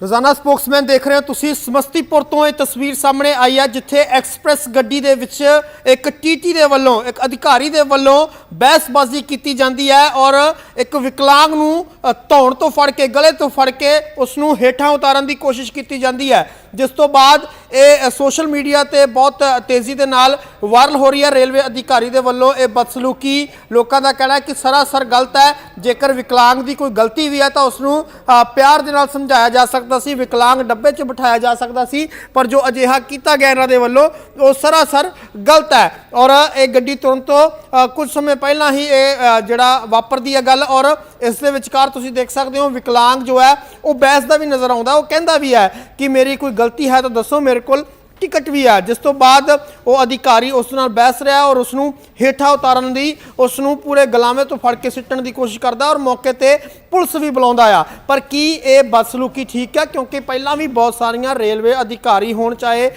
ਰੋਜ਼ਾਨਾ ਸਪੋਕਸਮੈਨ ਦੇਖ ਰਹੇ ਹੋ ਤੁਸੀਂ ਸਮਸਤੀਪੁਰ ਤੋਂ ਇਹ ਤਸਵੀਰ ਸਾਹਮਣੇ ਆਈ ਹੈ ਜਿੱਥੇ ਐਕਸਪ੍ਰੈਸ ਗੱਡੀ ਦੇ ਵਿੱਚ ਇੱਕ ਟੀਟੀ ਦੇ ਵੱਲੋਂ, ਇੱਕ ਅਧਿਕਾਰੀ ਦੇ ਵੱਲੋਂ ਬਹਿਸਬਾਜ਼ੀ ਕੀਤੀ ਜਾਂਦੀ ਹੈ ਔਰ ਇੱਕ ਵਿਕਲਾਂਗ ਨੂੰ ਧੌਣ ਤੋਂ ਫੜ ਕੇ, ਗਲੇ ਤੋਂ ਫੜ ਕੇ ਉਸ ਨੂੰ ਹੇਠਾਂ ਉਤਾਰਨ ਦੀ ਕੋਸ਼ਿਸ਼ ਕੀਤੀ ਜਾਂਦੀ ਹੈ। ਜਿਸ ਤੋਂ ਬਾਅਦ ਇਹ ਸੋਸ਼ਲ ਮੀਡੀਆ ਤੇ ਬਹੁਤ ਤੇਜ਼ੀ ਦੇ ਨਾਲ ਵਾਇਰਲ ਹੋ ਰਹੀ ਹੈ। ਰੇਲਵੇ ਅਧਿਕਾਰੀ ਦੇ ਵੱਲੋਂ ਇਹ ਬਦਸਲੂਕੀ ਲੋਕਾਂ ਦਾ ਕਹਿਣਾ ਹੈ ਕਿ ਸਰਾਸਰ ਗਲਤ ਹੈ। ਜੇਕਰ ਵਿਕਲਾਂਗ ਦੀ ਕੋਈ ਗਲਤੀ ਵੀ ਹੈ ਤਾਂ ਉਸ ਨੂੰ ਪਿਆਰ ਦੇ ਨਾਲ ਸਮਝਾਇਆ ਜਾ ਸਕਦਾ ਸੀ ਵਿਕਲਾਂਗ ਡੱਬੇ 'ਚ ਬਿਠਾਇਆ ਜਾ ਸਕਦਾ ਸੀ ਪਰ ਜੋ ਅਜਿਹਾ ਕੀਤਾ ਗਿਆ ਇਹਨਾਂ ਦੇ ਵੱਲੋਂ ਉਹ ਸਰਾਸਰ ਗਲਤ ਹੈ। ਔਰ ਇਹ ਗੱਡੀ ਤੁਰੰਤ ਤੋਂ ਅ, ਕੁਝ ਸਮੇਂ ਪਹਿਲਾਂ ਹੀ ਇਹ ਜਿਹੜਾ ਵਾਪਰਦੀ ਹੈ ਗੱਲ ਔਰ ਇਸ ਦੇ ਵਿਚਕਾਰ ਤੁਸੀਂ ਦੇਖ ਸਕਦੇ ਹੋ ਵਿਕਲਾਂਗ ਜੋ ਹੈ ਉਹ ਬਹਿਸ ਦਾ ਵੀ ਨਜ਼ਰ ਆਉਂਦਾ ਉਹ ਕਹਿੰਦਾ ਵੀ ਹੈ ਕਿ ਮੇਰੀ ਕੋਈ ਗਲਤੀ ਹੈ ਤਾਂ ਦੱਸੋ ਮੇਰੇ ਕੋਲ। ਟਿਕਟ ਵੀ ਹੈ, ਜਿਸ ਤੋਂ ਬਾਅਦ ਉਹ ਅਧਿਕਾਰੀ ਉਸ ਨਾਲ ਬਹਿਸ ਰਿਹਾ ਔਰ ਉਸ ਨੂੰ ਹੇਠਾਂ ਉਤਾਰਨ ਦੀ ਉਸ ਨੂੰ ਪੂਰੇ ਗਲਾਮੇ ਤੋਂ ਫੜ ਕੇ ਸਿੱਟਣ ਦੀ ਕੋਸ਼ਿਸ਼ ਕਰਦਾ ਔਰ ਮੌਕੇ ਤੇ ਪੁਲਿਸ ਵੀ ਬੁਲਾਉਂਦਾ ਆ। ਪਰ ਕੀ ਇਹ ਬਦਸਲੂਕੀ ਠੀਕ ਹੈ? ਕਿਉਂਕਿ ਪਹਿਲਾਂ ਵੀ ਬਹੁਤ ਸਾਰੀਆਂ ਰੇਲਵੇ ਅਧਿਕਾਰੀ ਹੋਣ, ਚਾਹੇ